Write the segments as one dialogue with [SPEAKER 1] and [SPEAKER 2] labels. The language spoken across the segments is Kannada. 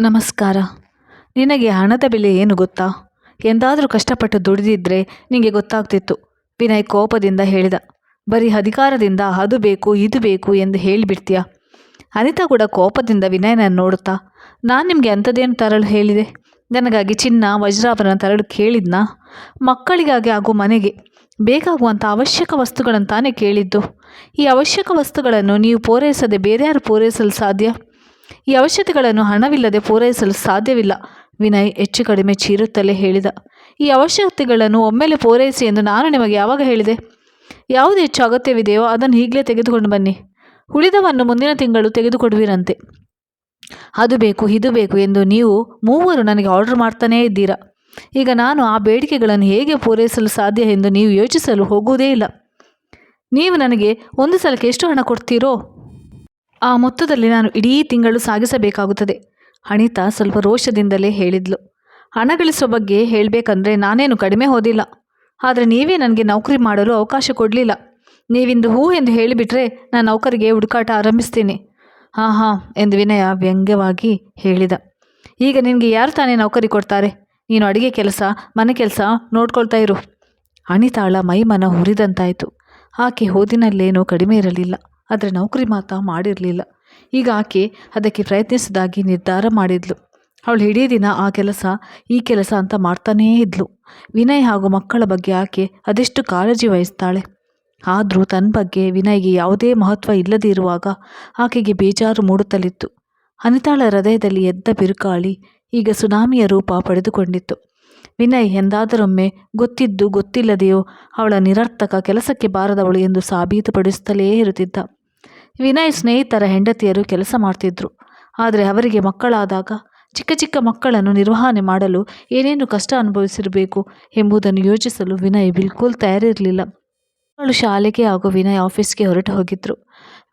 [SPEAKER 1] ನಮಸ್ಕಾರ. ನಿನಗೆ ಹಣದ ಬೆಲೆ ಏನು ಗೊತ್ತಾ? ಎಂದಾದರೂ ಕಷ್ಟಪಟ್ಟು ದುಡಿದಿದ್ರೆ ನಿನಗೆ ಗೊತ್ತಾಗ್ತಿತ್ತು. ವಿನಯ್ ಕೋಪದಿಂದ ಹೇಳಿದ. ಬರೀ ಅಧಿಕಾರದಿಂದ ಅದು ಬೇಕು, ಇದು ಬೇಕು ಎಂದು ಹೇಳಿಬಿಡ್ತೀಯ? ಅನಿತಾ ಕೂಡ ಕೋಪದಿಂದ ವಿನಯನ ನೋಡುತ್ತಾ, ನಾನು ನಿಮಗೆ ಅಂಥದ್ದೇನು ತರಲು ಹೇಳಿದೆ? ನನಗಾಗಿ ಚಿನ್ನ, ವಜ್ರಾಭರಣ ತರಲು ಕೇಳಿದ್ನಾ? ಮಕ್ಕಳಿಗಾಗಿ ಹಾಗೂ ಮನೆಗೆ ಬೇಕಾಗುವಂಥ ಅವಶ್ಯಕ ವಸ್ತುಗಳನ್ನು ತಾನೇ ಕೇಳಿದ್ದು? ಈ ಅವಶ್ಯಕ ವಸ್ತುಗಳನ್ನು ನೀವು ಪೂರೈಸದೆ ಬೇರೆ ಯಾರು ಪೂರೈಸಲು ಸಾಧ್ಯ? ಈ ಅವಶ್ಯತೆಗಳನ್ನು ಹಣವಿಲ್ಲದೆ ಪೂರೈಸಲು ಸಾಧ್ಯವಿಲ್ಲ. ವಿನಯ್ ಹೆಚ್ಚು ಕಡಿಮೆ ಚೀರುತ್ತಲೇ ಹೇಳಿದ. ಈ ಅವಶ್ಯಕತೆಗಳನ್ನು ಒಮ್ಮೆಲೆ ಪೂರೈಸಿ ಎಂದು ನಾನು ನಿಮಗೆ ಯಾವಾಗ ಹೇಳಿದೆ? ಯಾವುದು ಹೆಚ್ಚು ಅಗತ್ಯವಿದೆಯೋ ಅದನ್ನು ಈಗಲೇ ತೆಗೆದುಕೊಂಡು ಬನ್ನಿ. ಉಳಿದವನ್ನು ಮುಂದಿನ ತಿಂಗಳು ತೆಗೆದುಕೊಡುವಿರಂತೆ. ಅದು ಬೇಕು, ಇದು ಬೇಕು ಎಂದು ನೀವು ಮೂವರು ನನಗೆ ಆರ್ಡರ್ ಮಾಡ್ತಾನೇ ಇದ್ದೀರಾ? ಈಗ ನಾನು ಆ ಬೇಡಿಕೆಗಳನ್ನು ಹೇಗೆ ಪೂರೈಸಲು ಸಾಧ್ಯ ಎಂದು ನೀವು ಯೋಚಿಸಲು ಹೋಗುವುದೇ ಇಲ್ಲ. ನೀವು ನನಗೆ ಒಂದು ಸಲಕ್ಕೆ ಎಷ್ಟು ಹಣ ಕೊಡ್ತೀರೋ ಆ ಮೊತ್ತದಲ್ಲಿ ನಾನು ಇಡೀ ತಿಂಗಳು ಸಾಗಿಸಬೇಕಾಗುತ್ತದೆ. ಅನಿತಾ ಸ್ವಲ್ಪ ರೋಷದಿಂದಲೇ ಹೇಳಿದ್ಲು. ಹಣ ಗಳಿಸೋ ಬಗ್ಗೆ ಹೇಳಬೇಕಂದ್ರೆ ನಾನೇನು ಕಡಿಮೆ ಹೋದಿಲ್ಲ. ಆದರೆ ನೀವೇ ನನಗೆ ನೌಕರಿ ಮಾಡಲು ಅವಕಾಶ ಕೊಡಲಿಲ್ಲ. ನೀವಿಂದು ಹೂ ಎಂದು ಹೇಳಿಬಿಟ್ರೆ ನಾನು ನೌಕರಿಗೆ ಹುಡುಕಾಟ ಆರಂಭಿಸ್ತೀನಿ. ಹಾಂ ಹಾಂ ಎಂದು ವಿನಯ ವ್ಯಂಗ್ಯವಾಗಿ ಹೇಳಿದ. ಈಗ ನಿನಗೆ ಯಾರು ತಾನೇ ನೌಕರಿ ಕೊಡ್ತಾರೆ? ನೀನು ಅಡುಗೆ ಕೆಲಸ, ಮನೆ ಕೆಲಸ ನೋಡ್ಕೊಳ್ತಾ ಇರು. ಅನಿತಾಳ ಮೈಮನ ಹುರಿದಂತಾಯಿತು. ಆಕೆ ಹೋದಿನಲ್ಲೇನೂ ಕಡಿಮೆ ಇರಲಿಲ್ಲ. ಆದರೆ ನೌಕರಿ ಮಾತ್ರ ಮಾಡಿರಲಿಲ್ಲ. ಈಗ ಆಕೆ ಅದಕ್ಕೆ ಪ್ರಯತ್ನಿಸದಾಗಿ ನಿರ್ಧಾರ ಮಾಡಿದ್ಲು. ಅವಳು ಇಡೀ ದಿನ ಆ ಕೆಲಸ, ಈ ಕೆಲಸ ಅಂತ ಮಾಡ್ತಾನೇ ಇದ್ಲು. ವಿನಯ್ ಹಾಗೂ ಮಕ್ಕಳ ಬಗ್ಗೆ ಆಕೆ ಅದೆಷ್ಟು ಕಾಳಜಿ ವಹಿಸ್ತಾಳೆ? ಆದರೂ ತನ್ನ ಬಗ್ಗೆ ವಿನಯ್ಗೆ ಯಾವುದೇ ಮಹತ್ವ ಇಲ್ಲದೇ ಇರುವಾಗ ಆಕೆಗೆ ಬೇಜಾರು ಮೂಡುತ್ತಲಿತ್ತು. ಅನಿತಾಳ ಹೃದಯದಲ್ಲಿ ಎದ್ದ ಬಿರುಕಾಳಿ ಈಗ ಸುನಾಮಿಯ ರೂಪ ಪಡೆದುಕೊಂಡಿತ್ತು. ವಿನಯ್ ಎಂದಾದರೊಮ್ಮೆ ಗೊತ್ತಿದ್ದು ಗೊತ್ತಿಲ್ಲದೆಯೋ ಅವಳ ನಿರರ್ಥಕ ಕೆಲಸಕ್ಕೆ ಬಾರದವಳು ಎಂದು ಸಾಬೀತುಪಡಿಸುತ್ತಲೇ ಇರುತ್ತಿದ್ದ. ವಿನಯ್ ಸ್ನೇಹಿತರ ಹೆಂಡತಿಯರು ಕೆಲಸ ಮಾಡ್ತಿದ್ರು. ಆದರೆ ಅವರಿಗೆ ಮಕ್ಕಳಾದಾಗ ಚಿಕ್ಕ ಚಿಕ್ಕ ಮಕ್ಕಳನ್ನು ನಿರ್ವಹಣೆ ಮಾಡಲು ಏನೇನು ಕಷ್ಟ ಅನುಭವಿಸಿರಬೇಕು ಎಂಬುದನ್ನು ಯೋಚಿಸಲು ವಿನಯ್ ಬಿಲ್ಕುಲ್ ತಯಾರಿರಲಿಲ್ಲ. ಮಕ್ಕಳು ಶಾಲೆಗೆ ಹಾಗೂ ವಿನಯ್ ಆಫೀಸ್ಗೆ ಹೊರಟು ಹೋಗಿದ್ರು.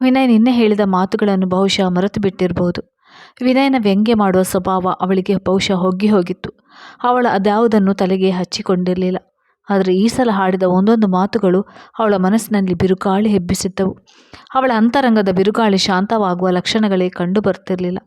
[SPEAKER 1] ವಿನಯ್ ನಿನ್ನೆ ಹೇಳಿದ ಮಾತುಗಳನ್ನು ಬಹುಶಃ ಮರೆತು ಬಿಟ್ಟಿರಬಹುದು ವಿನಯನ ವ್ಯಂಗ್ಯ ಮಾಡುವ ಸ್ವಭಾವ ಅವಳಿಗೆ ಬಹುಶಃ ಹೊಗ್ಗಿ ಹೋಗಿತ್ತು. ಅವಳ ಅದ್ಯಾವುದನ್ನು ತಲೆಗೆ ಹಚ್ಚಿಕೊಂಡಿರಲಿಲ್ಲ. ಆದರೆ ಈ ಸಲ ಹಾಡಿದ ಒಂದೊಂದು ಮಾತುಗಳು ಅವಳ ಮನಸ್ಸಿನಲ್ಲಿ ಬಿರುಗಾಳಿ ಹೆಬ್ಬಿಸಿದ್ದವು ಅವಳ ಅಂತರಂಗದ ಬಿರುಗಾಳಿ ಶಾಂತವಾಗುವ ಲಕ್ಷಣಗಳೇ ಕಂಡು ಬರ್ತಿರಲಿಲ್ಲ.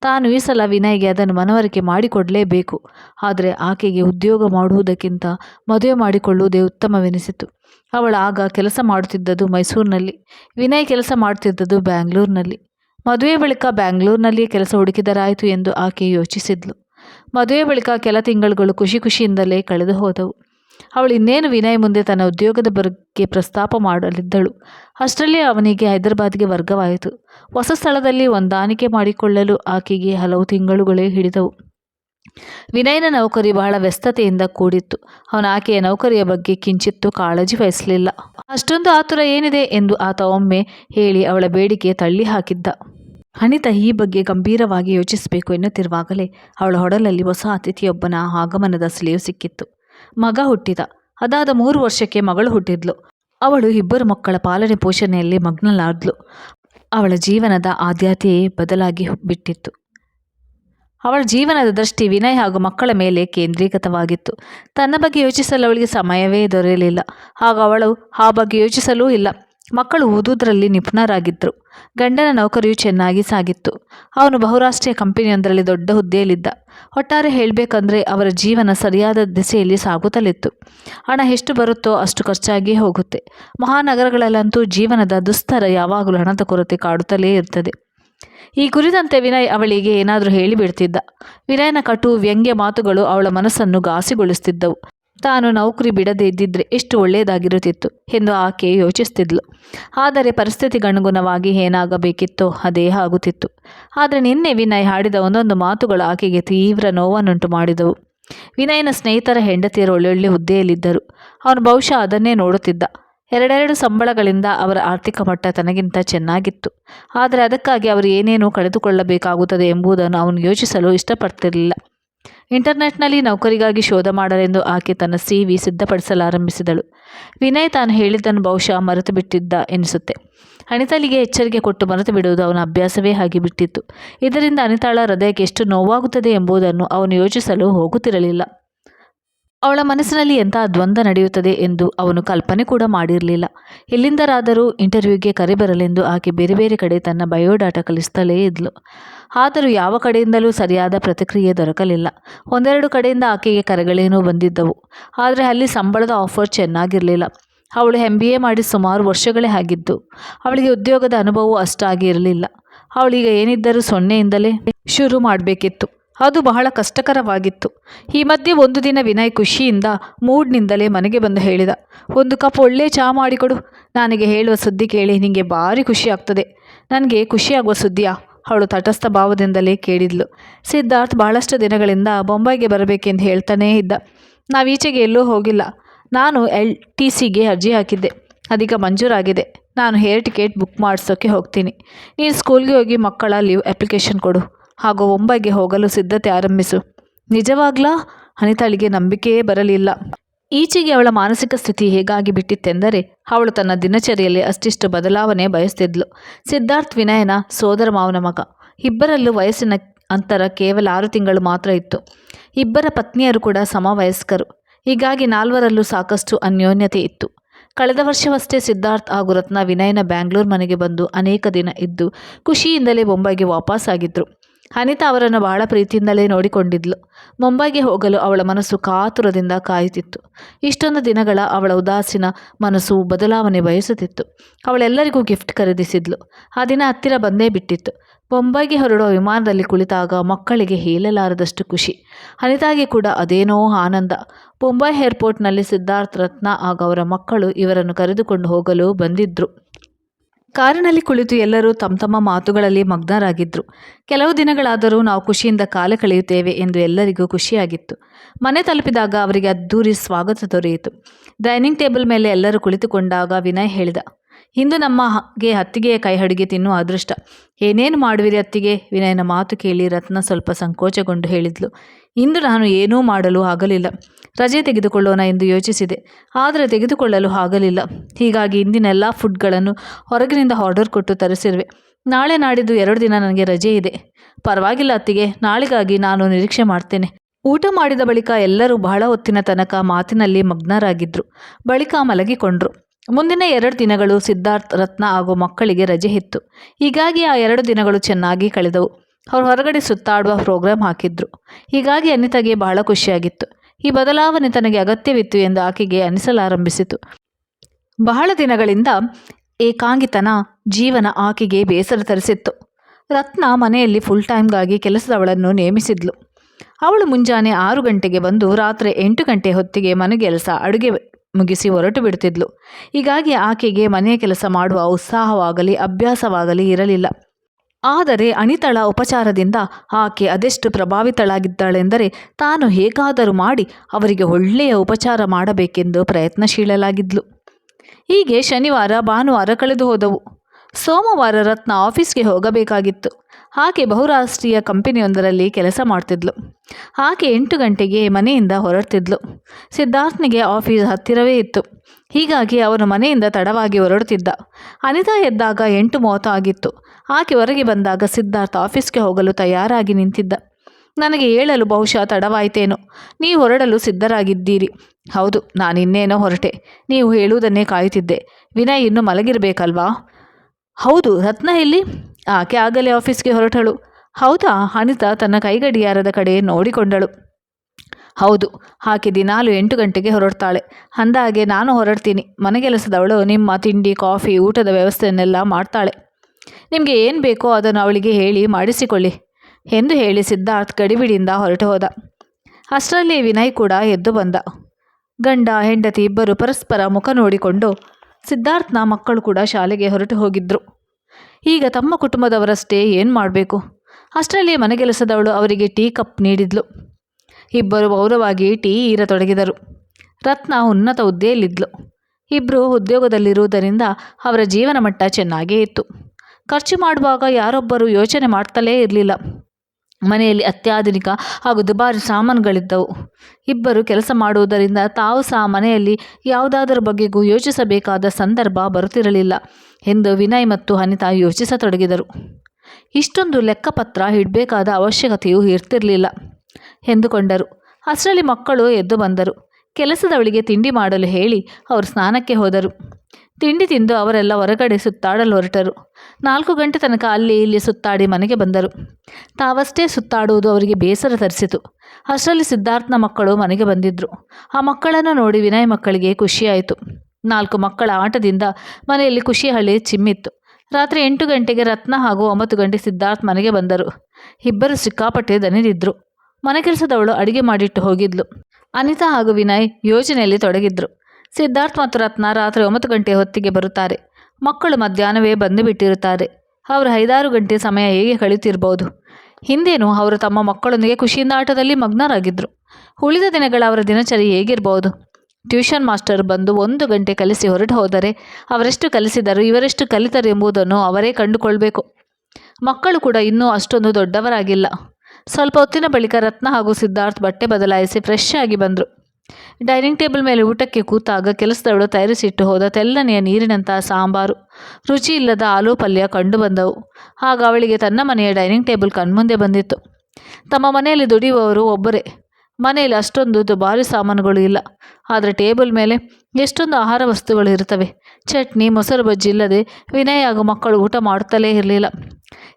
[SPEAKER 1] ತಾನು ಈ ಸಲ ವಿನಯ್ಗೆ ಅದನ್ನು ಮನವರಿಕೆ ಮಾಡಿಕೊಡಲೇಬೇಕು. ಆದರೆ ಆಕೆಗೆ ಉದ್ಯೋಗ ಮಾಡುವುದಕ್ಕಿಂತ ಮದುವೆ ಮಾಡಿಕೊಳ್ಳುವುದೇ ಉತ್ತಮವೆನಿಸಿತು. ಅವಳು ಆಗ ಕೆಲಸ ಮಾಡುತ್ತಿದ್ದದ್ದು ಮೈಸೂರಿನಲ್ಲಿ, ವಿನಯ್ ಕೆಲಸ ಮಾಡುತ್ತಿದ್ದದ್ದು ಬ್ಯಾಂಗ್ಳೂರಿನಲ್ಲಿ. ಮದುವೆ ಬಳಿಕ ಬ್ಯಾಂಗ್ಳೂರಿನಲ್ಲಿಯೇ ಕೆಲಸ ಹುಡುಕಿದರಾಯಿತು ಎಂದು ಆಕೆ ಯೋಚಿಸಿದ್ಲು. ಮದುವೆ ಬಳಿಕ ಕೆಲ ತಿಂಗಳುಗಳು ಖುಷಿ ಖುಷಿಯಿಂದಲೇ ಕಳೆದು ಹೋದವು ಅವಳು ಇನ್ನೇನು ವಿನಯ್ ಮುಂದೆ ತನ್ನ ಉದ್ಯೋಗದ ಬಗ್ಗೆ ಪ್ರಸ್ತಾಪ ಮಾಡಲಿದ್ದಳು. ಅಷ್ಟರಲ್ಲಿ ಅವನಿಗೆ ಹೈದರಾಬಾದ್ಗೆ ವರ್ಗವಾಯಿತು. ಹೊಸ ಸ್ಥಳದಲ್ಲಿ ಹೊಂದಾಣಿಕೆ ಮಾಡಿಕೊಳ್ಳಲು ಆಕೆಗೆ ಹಲವು ತಿಂಗಳುಗಳೇ ಹಿಡಿದವು. ವಿನಯನ ನೌಕರಿ ಬಹಳ ವ್ಯಸ್ತತೆಯಿಂದ ಕೂಡಿತ್ತು. ಅವನ ಆಕೆಯ ನೌಕರಿಯ ಬಗ್ಗೆ ಕಿಂಚಿತ್ತು ಕಾಳಜಿ ವಹಿಸಲಿಲ್ಲ. ಅಷ್ಟೊಂದು ಆತುರ ಏನಿದೆ ಎಂದು ಆತ ಒಮ್ಮೆ ಹೇಳಿ ಅವಳ ಬೇಡಿಕೆ ತಳ್ಳಿ ಹಾಕಿದ್ದ. ಅನಿತಾ ಈ ಬಗ್ಗೆ ಗಂಭೀರವಾಗಿ ಯೋಚಿಸಬೇಕು ಎನ್ನುತ್ತಿರುವಾಗಲೇ ಅವಳ ಹೊಡಲಲ್ಲಿ ಹೊಸ ಅತಿಥಿಯೊಬ್ಬನ ಆಗಮನದ ಸುಳಿವು ಸಿಕ್ಕಿತ್ತು. ಮಗ ಹುಟ್ಟಿದ. ಅದಾದ ಮೂರು ವರ್ಷಕ್ಕೆ ಮಗಳು ಹುಟ್ಟಿದ್ಲು. ಅವಳು ಇಬ್ಬರು ಮಕ್ಕಳ ಪಾಲನೆ ಪೋಷಣೆಯಲ್ಲಿ ಮಗ್ನಲಾದ್ಲು ಅವಳ ಜೀವನದ ಆದ್ಯತೆಯೇ ಬದಲಾಗಿ ಬಿಟ್ಟಿತ್ತು. ಅವಳ ಜೀವನದ ದೃಷ್ಟಿ ವಿನಯ್ ಹಾಗೂ ಮಕ್ಕಳ ಮೇಲೆ ಕೇಂದ್ರೀಕೃತವಾಗಿತ್ತು. ತನ್ನ ಬಗ್ಗೆ ಯೋಚಿಸಲು ಅವಳಿಗೆ ಸಮಯವೇ ದೊರೆಯಲಿಲ್ಲ. ಹಾಗೂ ಅವಳು ಆ ಬಗ್ಗೆ ಯೋಚಿಸಲೂ ಇಲ್ಲ. ಮಕ್ಕಳು ಓದುವುದರಲ್ಲಿ ನಿಪುಣರಾಗಿದ್ದರು. ಗಂಡನ ನೌಕರಿಯು ಚೆನ್ನಾಗಿ ಸಾಗಿತ್ತು. ಅವನು ಬಹುರಾಷ್ಟ್ರೀಯ ಕಂಪನಿಯೊಂದರಲ್ಲಿ ದೊಡ್ಡ ಹುದ್ದೆಯಲ್ಲಿದ್ದ. ಒಟ್ಟಾರೆ ಹೇಳಬೇಕಂದ್ರೆ ಅವರ ಜೀವನ ಸರಿಯಾದ ದಿಸೆಯಲ್ಲಿ ಸಾಗುತ್ತಲಿತ್ತು. ಹಣ ಎಷ್ಟು ಬರುತ್ತೋ ಅಷ್ಟು ಖರ್ಚಾಗಿಯೇ ಹೋಗುತ್ತೆ. ಮಹಾನಗರಗಳಲ್ಲಂತೂ ಜೀವನದ ದುಸ್ತರ ಯಾವಾಗಲೂ ಹಣದ ಕೊರತೆ ಕಾಡುತ್ತಲೇ ಇರ್ತದೆ ಈ ಕುರಿತಂತೆ ವಿನಯ್ ಅವಳಿಗೆ ಏನಾದರೂ ಹೇಳಿಬಿಡ್ತಿದ್ದ. ವಿನಯನ ಕಟು ವ್ಯಂಗ್ಯ ಮಾತುಗಳು ಅವಳ ಮನಸ್ಸನ್ನು ಘಾಸಿಗೊಳಿಸ್ತಿದ್ದವು. ತಾನು ನೌಕರಿ ಬಿಡದೇ ಇದ್ದಿದ್ರೆ ಎಷ್ಟು ಒಳ್ಳೆಯದಾಗಿರುತ್ತಿತ್ತು ಎಂದು ಆಕೆ ಯೋಚಿಸ್ತಿದ್ಲು. ಆದರೆ ಪರಿಸ್ಥಿತಿಗನುಗುಣವಾಗಿ ಏನಾಗಬೇಕಿತ್ತೋ ಅದೇ ಆಗುತ್ತಿತ್ತು. ಆದರೆ ನಿನ್ನೆ ವಿನಯ್ ಹಾಡಿದ ಒಂದೊಂದು ಮಾತುಗಳು ಆಕೆಗೆ ತೀವ್ರ ನೋವನ್ನುಂಟು ಮಾಡಿದವು. ವಿನಯನ ಸ್ನೇಹಿತರ ಹೆಂಡತಿಯರು ಒಳ್ಳೊಳ್ಳೆ ಹುದ್ದೆಯಲ್ಲಿದ್ದರು. ಅವನು ಬಹುಶಃ ಅದನ್ನೇ ನೋಡುತ್ತಿದ್ದ. ಎರಡೆರಡು ಸಂಬಳಗಳಿಂದ ಅವರ ಆರ್ಥಿಕ ಮಟ್ಟ ತನಗಿಂತ ಚೆನ್ನಾಗಿತ್ತು. ಆದರೆ ಅದಕ್ಕಾಗಿ ಅವರು ಏನೇನು ಕಳೆದುಕೊಳ್ಳಬೇಕಾಗುತ್ತದೆ ಎಂಬುದನ್ನು ಅವನು ಯೋಚಿಸಲು ಇಷ್ಟಪಡ್ತಿರಲಿಲ್ಲ. ಇಂಟರ್ನೆಟ್ನಲ್ಲಿ ನೌಕರಿಗಾಗಿ ಶೋಧ ಮಾಡಲೆಂದು ಆಕೆ ತನ್ನ ಸಿ ವಿ ಸಿದ್ಧಪಡಿಸಲಾರಂಭಿಸಿದಳು. ವಿನಯ್ ತಾನು ಹೇಳಿದ್ದನ್ನು ಬಹುಶಃ ಮರೆತು ಬಿಟ್ಟಿದ್ದ ಎನಿಸುತ್ತೆ ಅನಿತಾಳಿಗೆ ಎಚ್ಚರಿಕೆ ಕೊಟ್ಟು ಮರೆತು ಬಿಡುವುದು ಅವನ ಅಭ್ಯಾಸವೇ ಆಗಿಬಿಟ್ಟಿತ್ತು. ಇದರಿಂದ ಅನಿತಾಳ ಹೃದಯಕ್ಕೆ ಎಷ್ಟು ನೋವಾಗುತ್ತದೆ ಎಂಬುದನ್ನು ಅವನು ಯೋಚಿಸಲು ಹೋಗುತ್ತಿರಲಿಲ್ಲ. ಅವಳ ಮನಸ್ಸಿನಲ್ಲಿ ಎಂಥ ದ್ವಂದ್ವ ನಡೆಯುತ್ತದೆ ಎಂದು ಅವನು ಕಲ್ಪನೆ ಕೂಡ ಮಾಡಿರಲಿಲ್ಲ. ಎಲ್ಲಿಂದರಾದರೂ ಇಂಟರ್ವ್ಯೂಗೆ ಕರೆ ಬರಲೆಂದು ಆಕೆ ಬೇರೆ ಬೇರೆ ಕಡೆ ತನ್ನ ಬಯೋಡಾಟಾ ಕಲಿಸ್ತಲೇ ಇದ್ಲು. ಆದರೂ ಯಾವ ಕಡೆಯಿಂದಲೂ ಸರಿಯಾದ ಪ್ರತಿಕ್ರಿಯೆ ದೊರಕಲಿಲ್ಲ. ಒಂದೆರಡು ಕಡೆಯಿಂದ ಆಕೆಗೆ ಕರೆಗಳೇನೂ ಬಂದಿದ್ದವು. ಆದರೆ ಅಲ್ಲಿ ಸಂಬಳದ ಆಫರ್ ಚೆನ್ನಾಗಿರಲಿಲ್ಲ. ಅವಳು ಎಂ ಬಿ ಎ ಮಾಡಿ ಸುಮಾರು ವರ್ಷಗಳೇ ಆಗಿದ್ದು, ಅವಳಿಗೆ ಉದ್ಯೋಗದ ಅನುಭವವೂ ಅಷ್ಟಾಗಿ ಇರಲಿಲ್ಲ. ಅವಳೀಗ ಏನಿದ್ದರೂ ಸೊನ್ನೆಯಿಂದಲೇ ಶುರು ಮಾಡಬೇಕಿತ್ತು. ಅದು ಬಹಳ ಕಷ್ಟಕರವಾಗಿತ್ತು. ಈ ಮಧ್ಯೆ ಒಂದು ದಿನ ವಿನಯ್ ಖುಷಿಯಿಂದ ಮೂಡ್ನಿಂದಲೇ ಮನೆಗೆ ಬಂದು ಹೇಳಿದ, ಒಂದು ಕಪ್ ಒಳ್ಳೆ ಚಹಾ ಮಾಡಿಕೊಡು. ನನಗೆ ಹೇಳುವ ಸುದ್ದಿ ಕೇಳಿ ನಿಮಗೆ ಭಾರಿ ಖುಷಿ ಆಗ್ತದೆ. ನನಗೆ ಖುಷಿಯಾಗುವ ಸುದ್ದಿಯಾ? ಅವಳು ತಟಸ್ಥ ಭಾವದಿಂದಲೇ ಕೇಳಿದ್ಲು. ಸಿದ್ಧಾರ್ಥ್ ಬಹಳಷ್ಟು ದಿನಗಳಿಂದ ಬೊಂಬೈಗೆ ಬರಬೇಕೆಂದು ಹೇಳ್ತಾನೇ ಇದ್ದ. ನಾವೀಚೆಗೆ ಎಲ್ಲೂ ಹೋಗಿಲ್ಲ. ನಾನು ಎಲ್ ಟಿ ಸಿಗೆ ಅರ್ಜಿ ಹಾಕಿದ್ದೆ. ಅದೀಗ ಮಂಜೂರಾಗಿದೆ. ನಾನು ಹೇರ್ ಟಿಕೆಟ್ ಬುಕ್ ಮಾಡಿಸೋಕ್ಕೆ ಹೋಗ್ತೀನಿ. ನೀನು ಸ್ಕೂಲ್ಗೆ ಹೋಗಿ ಮಕ್ಕಳ ಲೀವ್ ಅಪ್ಲಿಕೇಶನ್ ಕೊಡು. ಹಾಗೂ ಮುಂಬೈಗೆ ಹೋಗಲು ಸಿದ್ಧತೆ ಆರಂಭಿಸು. ನಿಜವಾಗ್ಲಾ? ಅನಿತಾಳಿಗೆ ನಂಬಿಕೆಯೇ ಬರಲಿಲ್ಲ. ಈಚೆಗೆ ಅವಳ ಮಾನಸಿಕ ಸ್ಥಿತಿ ಹೇಗಾಗಿ ಬಿಟ್ಟಿತ್ತೆಂದರೆ ಅವಳು ತನ್ನ ದಿನಚರಿಯಲ್ಲಿ ಅಷ್ಟಿಷ್ಟು ಬದಲಾವಣೆ ಬಯಸ್ತಿದ್ಲು. ಸಿದ್ಧಾರ್ಥ್ ವಿನಯನ ಸೋದರ ಮಾವನ ಮಗ. ಇಬ್ಬರಲ್ಲೂ ವಯಸ್ಸಿನ ಅಂತರ ಕೇವಲ ಆರು ತಿಂಗಳು ಮಾತ್ರ ಇತ್ತು. ಇಬ್ಬರ ಪತ್ನಿಯರು ಕೂಡ ಸಮವಯಸ್ಕರು. ಹೀಗಾಗಿ ನಾಲ್ವರಲ್ಲೂ ಸಾಕಷ್ಟು ಅನ್ಯೋನ್ಯತೆ ಇತ್ತು. ಕಳೆದ ವರ್ಷವಷ್ಟೇ ಸಿದ್ಧಾರ್ಥ್ ಹಾಗೂ ರತ್ನ ವಿನಯನ ಬ್ಯಾಂಗ್ಳೂರ್ ಮನೆಗೆ ಬಂದು ಅನೇಕ ದಿನ ಇದ್ದು, ಖುಷಿಯಿಂದಲೇ ಮುಂಬೈಗೆ ವಾಪಸ್ಸಾಗಿದ್ದರು ಅನಿತಾ ಅವರನ್ನು ಬಹಳ ಪ್ರೀತಿಯಿಂದಲೇ ನೋಡಿಕೊಂಡಿದ್ಲು. ಮುಂಬೈಗೆ ಹೋಗಲು ಅವಳ ಮನಸ್ಸು ಕಾತುರದಿಂದ ಕಾಯುತ್ತಿತ್ತು. ಇಷ್ಟೊಂದು ದಿನಗಳ ಅವಳ ಉದಾಸೀನ ಮನಸ್ಸು ಬದಲಾವಣೆ ಬಯಸುತ್ತಿತ್ತು. ಅವಳೆಲ್ಲರಿಗೂ ಗಿಫ್ಟ್ ಖರೀದಿಸಿದ್ಲು. ಆ ದಿನ ಹತ್ತಿರ ಬಂದೇ ಬಿಟ್ಟಿತ್ತು. ಮುಂಬೈಗೆ ಹೊರಡುವ ವಿಮಾನದಲ್ಲಿ ಕುಳಿತಾಗ ಮಕ್ಕಳಿಗೆ ಹೇಳಲಾರದಷ್ಟು ಖುಷಿ. ಅನಿತಾಗೆ ಕೂಡ ಅದೇನೋ ಆನಂದ. ಮುಂಬೈ ಏರ್ಪೋರ್ಟ್ನಲ್ಲಿ ಸಿದ್ಧಾರ್ಥ ರತ್ನ ಹಾಗೂ ಅವರ ಮಕ್ಕಳು ಇವರನ್ನು ಕರೆದುಕೊಂಡು ಹೋಗಲು ಬಂದಿದ್ದರು ಕಾರಿನಲ್ಲಿ ಕುಳಿತು ಎಲ್ಲರೂ ತಮ್ಮ ತಮ್ಮ ಮಾತುಗಳಲ್ಲಿ ಮಗ್ನರಾಗಿದ್ದರು ಕೆಲವು ದಿನಗಳಾದರೂ ನಾವು ಖುಷಿಯಿಂದ ಕಾಲ ಕಳೆಯುತ್ತೇವೆ ಎಂದು ಎಲ್ಲರಿಗೂ ಖುಷಿಯಾಗಿತ್ತು. ಮನೆ ತಲುಪಿದಾಗ ಅವರಿಗೆ ಅದ್ದೂರಿ ಸ್ವಾಗತ ದೊರೆಯಿತು. ಡೈನಿಂಗ್ ಟೇಬಲ್ ಮೇಲೆ ಎಲ್ಲರೂ ಕುಳಿತುಕೊಂಡಾಗ ವಿನಯ್ ಹೇಳಿದ ಇಂದು ನಮಗೆ ಹತ್ತಿಗೆಯ ಕೈ ತಿನ್ನುವ ಅದೃಷ್ಟ. ಏನೇನು ಮಾಡುವಿರಿ ಅತ್ತಿಗೆ ವಿನಯನ ಮಾತು ಕೇಳಿ ರತ್ನ ಸ್ವಲ್ಪ ಸಂಕೋಚಗೊಂಡು ಹೇಳಿದ್ಲು. ಇಂದು ನಾನು ಏನೂ ಮಾಡಲು ಆಗಲಿಲ್ಲ. ರಜೆ ತೆಗೆದುಕೊಳ್ಳೋಣ ಎಂದು ಯೋಚಿಸಿದೆ. ಆದರೆ ತೆಗೆದುಕೊಳ್ಳಲು ಆಗಲಿಲ್ಲ. ಹೀಗಾಗಿ ಇಂದಿನ ಎಲ್ಲ ಫುಡ್ಗಳನ್ನು ಹೊರಗಿನಿಂದ ಆರ್ಡರ್ ಕೊಟ್ಟು ತರಿಸಿರುವೆ. ನಾಳೆ ನಾಡಿದ್ದು ಎರಡು ದಿನ ನನಗೆ ರಜೆ ಇದೆ. ಪರವಾಗಿಲ್ಲ ಅತ್ತಿಗೆ ನಾಳೆಗಾಗಿ ನಾನು ನಿರೀಕ್ಷೆ ಮಾಡ್ತೇನೆ. ಊಟ ಮಾಡಿದ ಬಳಿಕ ಎಲ್ಲರೂ ಬಹಳ ಹೊತ್ತಿನ ತನಕ ಮಾತಿನಲ್ಲಿ ಮಗ್ನರಾಗಿದ್ದರು ಬಳಿಕ ಮಲಗಿಕೊಂಡ್ರು. ಮುಂದಿನ ಎರಡು ದಿನಗಳು ಸಿದ್ಧಾರ್ಥ್ ರತ್ನ ಹಾಗೂ ಮಕ್ಕಳಿಗೆ ರಜೆ ಇತ್ತು. ಹೀಗಾಗಿ ಆ ಎರಡು ದಿನಗಳು ಚೆನ್ನಾಗಿ ಕಳೆದವು. ಅವರು ಹೊರಗಡೆ ಸುತ್ತಾಡುವ ಪ್ರೋಗ್ರಾಂ ಹಾಕಿದ್ರು. ಹೀಗಾಗಿ ಅನಿತಾಗೆ ಬಹಳ ಖುಷಿಯಾಗಿತ್ತು. ಈ ಬದಲಾವಣೆ ತನಗೆ ಅಗತ್ಯವಿತ್ತು ಎಂದು ಆಕೆಗೆ ಅನಿಸಲಾರಂಭಿಸಿತು. ಬಹಳ ದಿನಗಳಿಂದ ಏಕಾಂಗಿತನ ಜೀವನ ಆಕೆಗೆ ಬೇಸರ ತರಿಸಿತ್ತು. ರತ್ನ ಮನೆಯಲ್ಲಿ ಫುಲ್ ಟೈಮ್ಗಾಗಿ ಕೆಲಸದವಳನ್ನು ನೇಮಿಸಿದ್ಲು. ಅವಳು ಮುಂಜಾನೆ ಆರು ಗಂಟೆಗೆ ಬಂದು ರಾತ್ರಿ ಎಂಟು ಗಂಟೆ ಹೊತ್ತಿಗೆ ಮನೆಗೆಲಸ ಅಡುಗೆ ಮುಗಿಸಿ ಹೊರಟು ಬಿಡ್ತಿದ್ಲು. ಹೀಗಾಗಿ ಆಕೆಗೆ ಮನೆಯ ಕೆಲಸ ಮಾಡುವ ಉತ್ಸಾಹವಾಗಲಿ, ಅಭ್ಯಾಸವಾಗಲಿ ಇರಲಿಲ್ಲ. ಆದರೆ ಅಣಿತಳ ಉಪಚಾರದಿಂದ ಆಕೆ ಅದೆಷ್ಟು ಪ್ರಭಾವಿತಳಾಗಿದ್ದಾಳೆಂದರೆ ತಾನು ಹೇಗಾದರೂ ಮಾಡಿ ಅವರಿಗೆ ಒಳ್ಳೆಯ ಉಪಚಾರ ಮಾಡಬೇಕೆಂದು ಪ್ರಯತ್ನಶೀಲಲಾಗಿದ್ಲು ಹೀಗೆ ಶನಿವಾರ ಭಾನುವಾರ ಕಳೆದು ಹೋದವು. ಸೋಮವಾರ ರತ್ನ ಆಫೀಸ್ಗೆ ಹೋಗಬೇಕಾಗಿತ್ತು. ಆಕೆ ಬಹುರಾಷ್ಟ್ರೀಯ ಕಂಪನಿಯೊಂದರಲ್ಲಿ ಕೆಲಸ ಮಾಡ್ತಿದ್ಲು. ಆಕೆ ಎಂಟು ಗಂಟೆಗೆ ಮನೆಯಿಂದ ಹೊರಡ್ತಿದ್ಲು. ಸಿದ್ಧಾರ್ಥನಿಗೆ ಆಫೀಸ್ ಹತ್ತಿರವೇ ಇತ್ತು. ಹೀಗಾಗಿ ಅವನು ಮನೆಯಿಂದ ತಡವಾಗಿ ಹೊರಡುತ್ತಿದ್ದ. ಅನಿತಾ ಎದ್ದಾಗ ಎಂಟು ಮೂವತ್ತು ಆಗಿತ್ತು. ಆಕೆ ಹೊರಗೆ ಬಂದಾಗ ಸಿದ್ಧಾರ್ಥ ಆಫೀಸ್ಗೆ ಹೋಗಲು ತಯಾರಾಗಿ ನಿಂತಿದ್ದ. ನನಗೆ ಹೇಳಲು ಬಹುಶಃ ತಡವಾಯಿತೇನೋ. ನೀವು ಹೊರಡಲು ಸಿದ್ಧರಾಗಿದ್ದೀರಿ. ಹೌದು, ನಾನಿನ್ನೇನೋ ಹೊರಟೆ. ನೀವು ಹೇಳುವುದನ್ನೇ ಕಾಯುತ್ತಿದ್ದೆ. ವಿನಯ್ ಇನ್ನೂ ಮಲಗಿರಬೇಕಲ್ವಾ? ಹೌದು, ರತ್ನ ಎಲ್ಲಿ? ಆಕೆ ಆಗಲೇ ಆಫೀಸ್ಗೆ ಹೊರಟಳು. ಹೌದಾ? ಅನಿತಾ ತನ್ನ ಕೈಗಡಿಯಾರದ ಕಡೆ ನೋಡಿಕೊಂಡಳು. ಹೌದು, ಆಕೆ ದಿನಾಲು ಎಂಟು ಗಂಟೆಗೆ ಹೊರಡ್ತಾಳೆ. ಅಂದಾಗೆ ನಾನು ಹೊರಡ್ತೀನಿ. ಮನೆಗೆಲಸದವಳು ನಿಮ್ಮ ತಿಂಡಿ, ಕಾಫಿ, ಊಟದ ವ್ಯವಸ್ಥೆಯನ್ನೆಲ್ಲ ಮಾಡ್ತಾಳೆ. ನಿಮಗೆ ಏನು ಬೇಕೋ ಅದನ್ನು ಅವಳಿಗೆ ಹೇಳಿ ಮಾಡಿಸಿಕೊಳ್ಳಿ ಎಂದು ಹೇಳಿ ಸಿದ್ಧಾರ್ಥ್ ಗಡಿಬಿಡಿಯಿಂದ ಹೊರಟು ಹೋದ. ಅಷ್ಟರಲ್ಲಿ ವಿನಯ್ ಕೂಡ ಎದ್ದು ಬಂದ. ಗಂಡ, ಹೆಂಡತಿ ಇಬ್ಬರು ಪರಸ್ಪರ ಮುಖ ನೋಡಿಕೊಂಡು ಸಿದ್ಧಾರ್ಥ್ನ ಮಕ್ಕಳು ಕೂಡ ಶಾಲೆಗೆ ಹೊರಟು ಹೋಗಿದ್ದರು ಈಗ ತಮ್ಮ ಕುಟುಂಬದವರಷ್ಟೇ ಏನು ಮಾಡಬೇಕು? ಅಷ್ಟರಲ್ಲಿ ಮನೆಗೆಲಸದವಳು ಅವರಿಗೆ ಟೀ ಕಪ್ ನೀಡಿದ್ಲು. ಇಬ್ಬರು ಗೌರವಾಗಿ ಟೀ ಈರತೊಡಗಿದರು ರತ್ನ ಉನ್ನತ ಹುದ್ದೆಯಲ್ಲಿದ್ಲು. ಇಬ್ಬರು ಉದ್ಯೋಗದಲ್ಲಿರುವುದರಿಂದ ಅವರ ಜೀವನ ಮಟ್ಟ ಚೆನ್ನಾಗೇ ಇತ್ತು. ಖರ್ಚು ಮಾಡುವಾಗ ಯಾರೊಬ್ಬರು ಯೋಚನೆ ಮಾಡ್ತಲೇ ಇರಲಿಲ್ಲ. ಮನೆಯಲ್ಲಿ ಅತ್ಯಾಧುನಿಕ ಹಾಗೂ ದುಬಾರಿ ಸಾಮಾನುಗಳಿದ್ದವು. ಇಬ್ಬರು ಕೆಲಸ ಮಾಡುವುದರಿಂದ ತಾವು ಸಹ ಮನೆಯಲ್ಲಿ ಯಾವುದಾದರ ಬಗೆಗೂ ಯೋಚಿಸಬೇಕಾದ ಸಂದರ್ಭ ಬರುತ್ತಿರಲಿಲ್ಲ ಎಂದು ವಿನಯ್ ಮತ್ತು ಅನಿತಾ ಯೋಚಿಸತೊಡಗಿದರು. ಇಷ್ಟೊಂದು ಲೆಕ್ಕಪತ್ರ ಇಡಬೇಕಾದ ಅವಶ್ಯಕತೆಯೂ ಇರ್ತಿರಲಿಲ್ಲ ಎಂದುಕೊಂಡರು. ಅಷ್ಟರಲ್ಲಿ ಮಕ್ಕಳು ಎದ್ದು ಬಂದರು. ಕೆಲಸದವಳಿಗೆ ತಿಂಡಿ ಮಾಡಲು ಹೇಳಿ ಅವರು ಸ್ನಾನಕ್ಕೆ ಹೋದರು. ತಿಂಡಿ ತಿಂದು ಅವರೆಲ್ಲ ಹೊರಗಡೆ ಸುತ್ತಾಡಲು ಹೊರಟರು. ನಾಲ್ಕು ಗಂಟೆ ತನಕ ಅಲ್ಲಿ ಇಲ್ಲಿ ಸುತ್ತಾಡಿ ಮನೆಗೆ ಬಂದರು. ತಾವಷ್ಟೇ ಸುತ್ತಾಡುವುದು ಅವರಿಗೆ ಬೇಸರ ತರಿಸಿತು. ಅಷ್ಟರಲ್ಲಿ ಸಿದ್ಧಾರ್ಥನ ಮಕ್ಕಳು ಮನೆಗೆ ಬಂದಿದ್ದರು ಆ ಮಕ್ಕಳನ್ನು ನೋಡಿ ವಿನಯ್ ಮಕ್ಕಳಿಗೆ ಖುಷಿಯಾಯಿತು. ನಾಲ್ಕು ಮಕ್ಕಳ ಆಟದಿಂದ ಮನೆಯಲ್ಲಿ ಖುಷಿ ಹಳ್ಳಿ ಚಿಮ್ಮಿತ್ತು. ರಾತ್ರಿ ಎಂಟು ಗಂಟೆಗೆ ರತ್ನ ಹಾಗೂ ಒಂಬತ್ತು ಗಂಟೆ ಸಿದ್ಧಾರ್ಥ್ ಮನೆಗೆ ಬಂದರು. ಇಬ್ಬರು ಸಿಕ್ಕಾಪಟ್ಟೆ ದನಿದಿದ್ರು. ಮನೆ ಕೆಲಸದವಳು ಅಡಿಗೆ ಮಾಡಿಟ್ಟು ಹೋಗಿದ್ಲು. ಅನಿತಾ ಹಾಗೂ ವಿನಯ್ ಯೋಜನೆಯಲ್ಲಿ ತೊಡಗಿದ್ರು. ಸಿದ್ಧಾರ್ಥ್ ಮತ್ತು ರತ್ನ ರಾತ್ರಿ ಒಂಬತ್ತು ಗಂಟೆ ಹೊತ್ತಿಗೆ ಬರುತ್ತಾರೆ. ಮಕ್ಕಳು ಮಧ್ಯಾಹ್ನವೇ ಬಂದು ಬಿಟ್ಟಿರುತ್ತಾರೆ. ಅವರು ಐದಾರು ಗಂಟೆ ಸಮಯ ಹೇಗೆ ಕಳೆಯುತ್ತಿರಬಹುದು? ಹಿಂದೇನು ಅವರು ತಮ್ಮ ಮಕ್ಕಳೊಂದಿಗೆ ಖುಷಿಯಿಂದ ಆಟದಲ್ಲಿ ಮಗ್ನರಾಗಿದ್ದರು. ಉಳಿದ ದಿನಗಳ ಅವರ ದಿನಚರಿ ಹೇಗಿರಬಹುದು ಟ್ಯೂಷನ್ ಮಾಸ್ಟರ್ ಬಂದು ಒಂದು ಗಂಟೆ ಕಲಿಸಿ ಹೊರಟು ಹೋದರೆ ಅವರೆಷ್ಟು ಕಲಿಸಿದರು, ಇವರೆಷ್ಟು ಕಲಿತರು ಎಂಬುದನ್ನು ಅವರೇ ಕಂಡುಕೊಳ್ಬೇಕು. ಮಕ್ಕಳು ಕೂಡ ಇನ್ನೂ ಅಷ್ಟೊಂದು ದೊಡ್ಡವರಾಗಿಲ್ಲ. ಸ್ವಲ್ಪ ಹೊತ್ತಿನ ಬಳಿಕ ರತ್ನ ಹಾಗೂ ಸಿದ್ಧಾರ್ಥ್ ಬಟ್ಟೆ ಬದಲಾಯಿಸಿ ಫ್ರೆಶ್ ಆಗಿ ಬಂದರು. ಡೈನಿಂಗ್ ಟೇಬಲ್ ಮೇಲೆ ಊಟಕ್ಕೆ ಕೂತಾಗ ಕೆಲಸದವಳು ತಯಾರಿಸಿಟ್ಟು ಹೋದ ತೆಲ್ಲನೆಯ ನೀರಿನಂತಹ ಸಾಂಬಾರು. ರುಚಿ ಇಲ್ಲದ ಆಲೂ ಪಲ್ಯ ಕಂಡು ಬಂದವು ಆಗ ಅವಳಿಗೆ ತನ್ನ ಮನೆಯ ಡೈನಿಂಗ್ ಟೇಬಲ್ ಕಣ್ಮುಂದೆ ಬಂದಿತ್ತು. ತಮ್ಮ ಮನೆಯಲ್ಲಿ ದುಡಿಯುವವರು ಒಬ್ಬರೇ. ಮನೆಯಲ್ಲಿ ಅಷ್ಟೊಂದು ದುಬಾರಿ ಸಾಮಾನುಗಳು ಇಲ್ಲ. ಆದರೆ ಟೇಬಲ್ ಮೇಲೆ ಎಷ್ಟೊಂದು ಆಹಾರ ವಸ್ತುಗಳು ಇರುತ್ತವೆ. ಚಟ್ನಿ, ಮೊಸರು ಬಜ್ಜಿ ಇಲ್ಲದೆ ವಿನಯ್ ಹಾಗೂ ಮಕ್ಕಳು ಊಟ ಮಾಡುತ್ತಲೇ ಇರಲಿಲ್ಲ.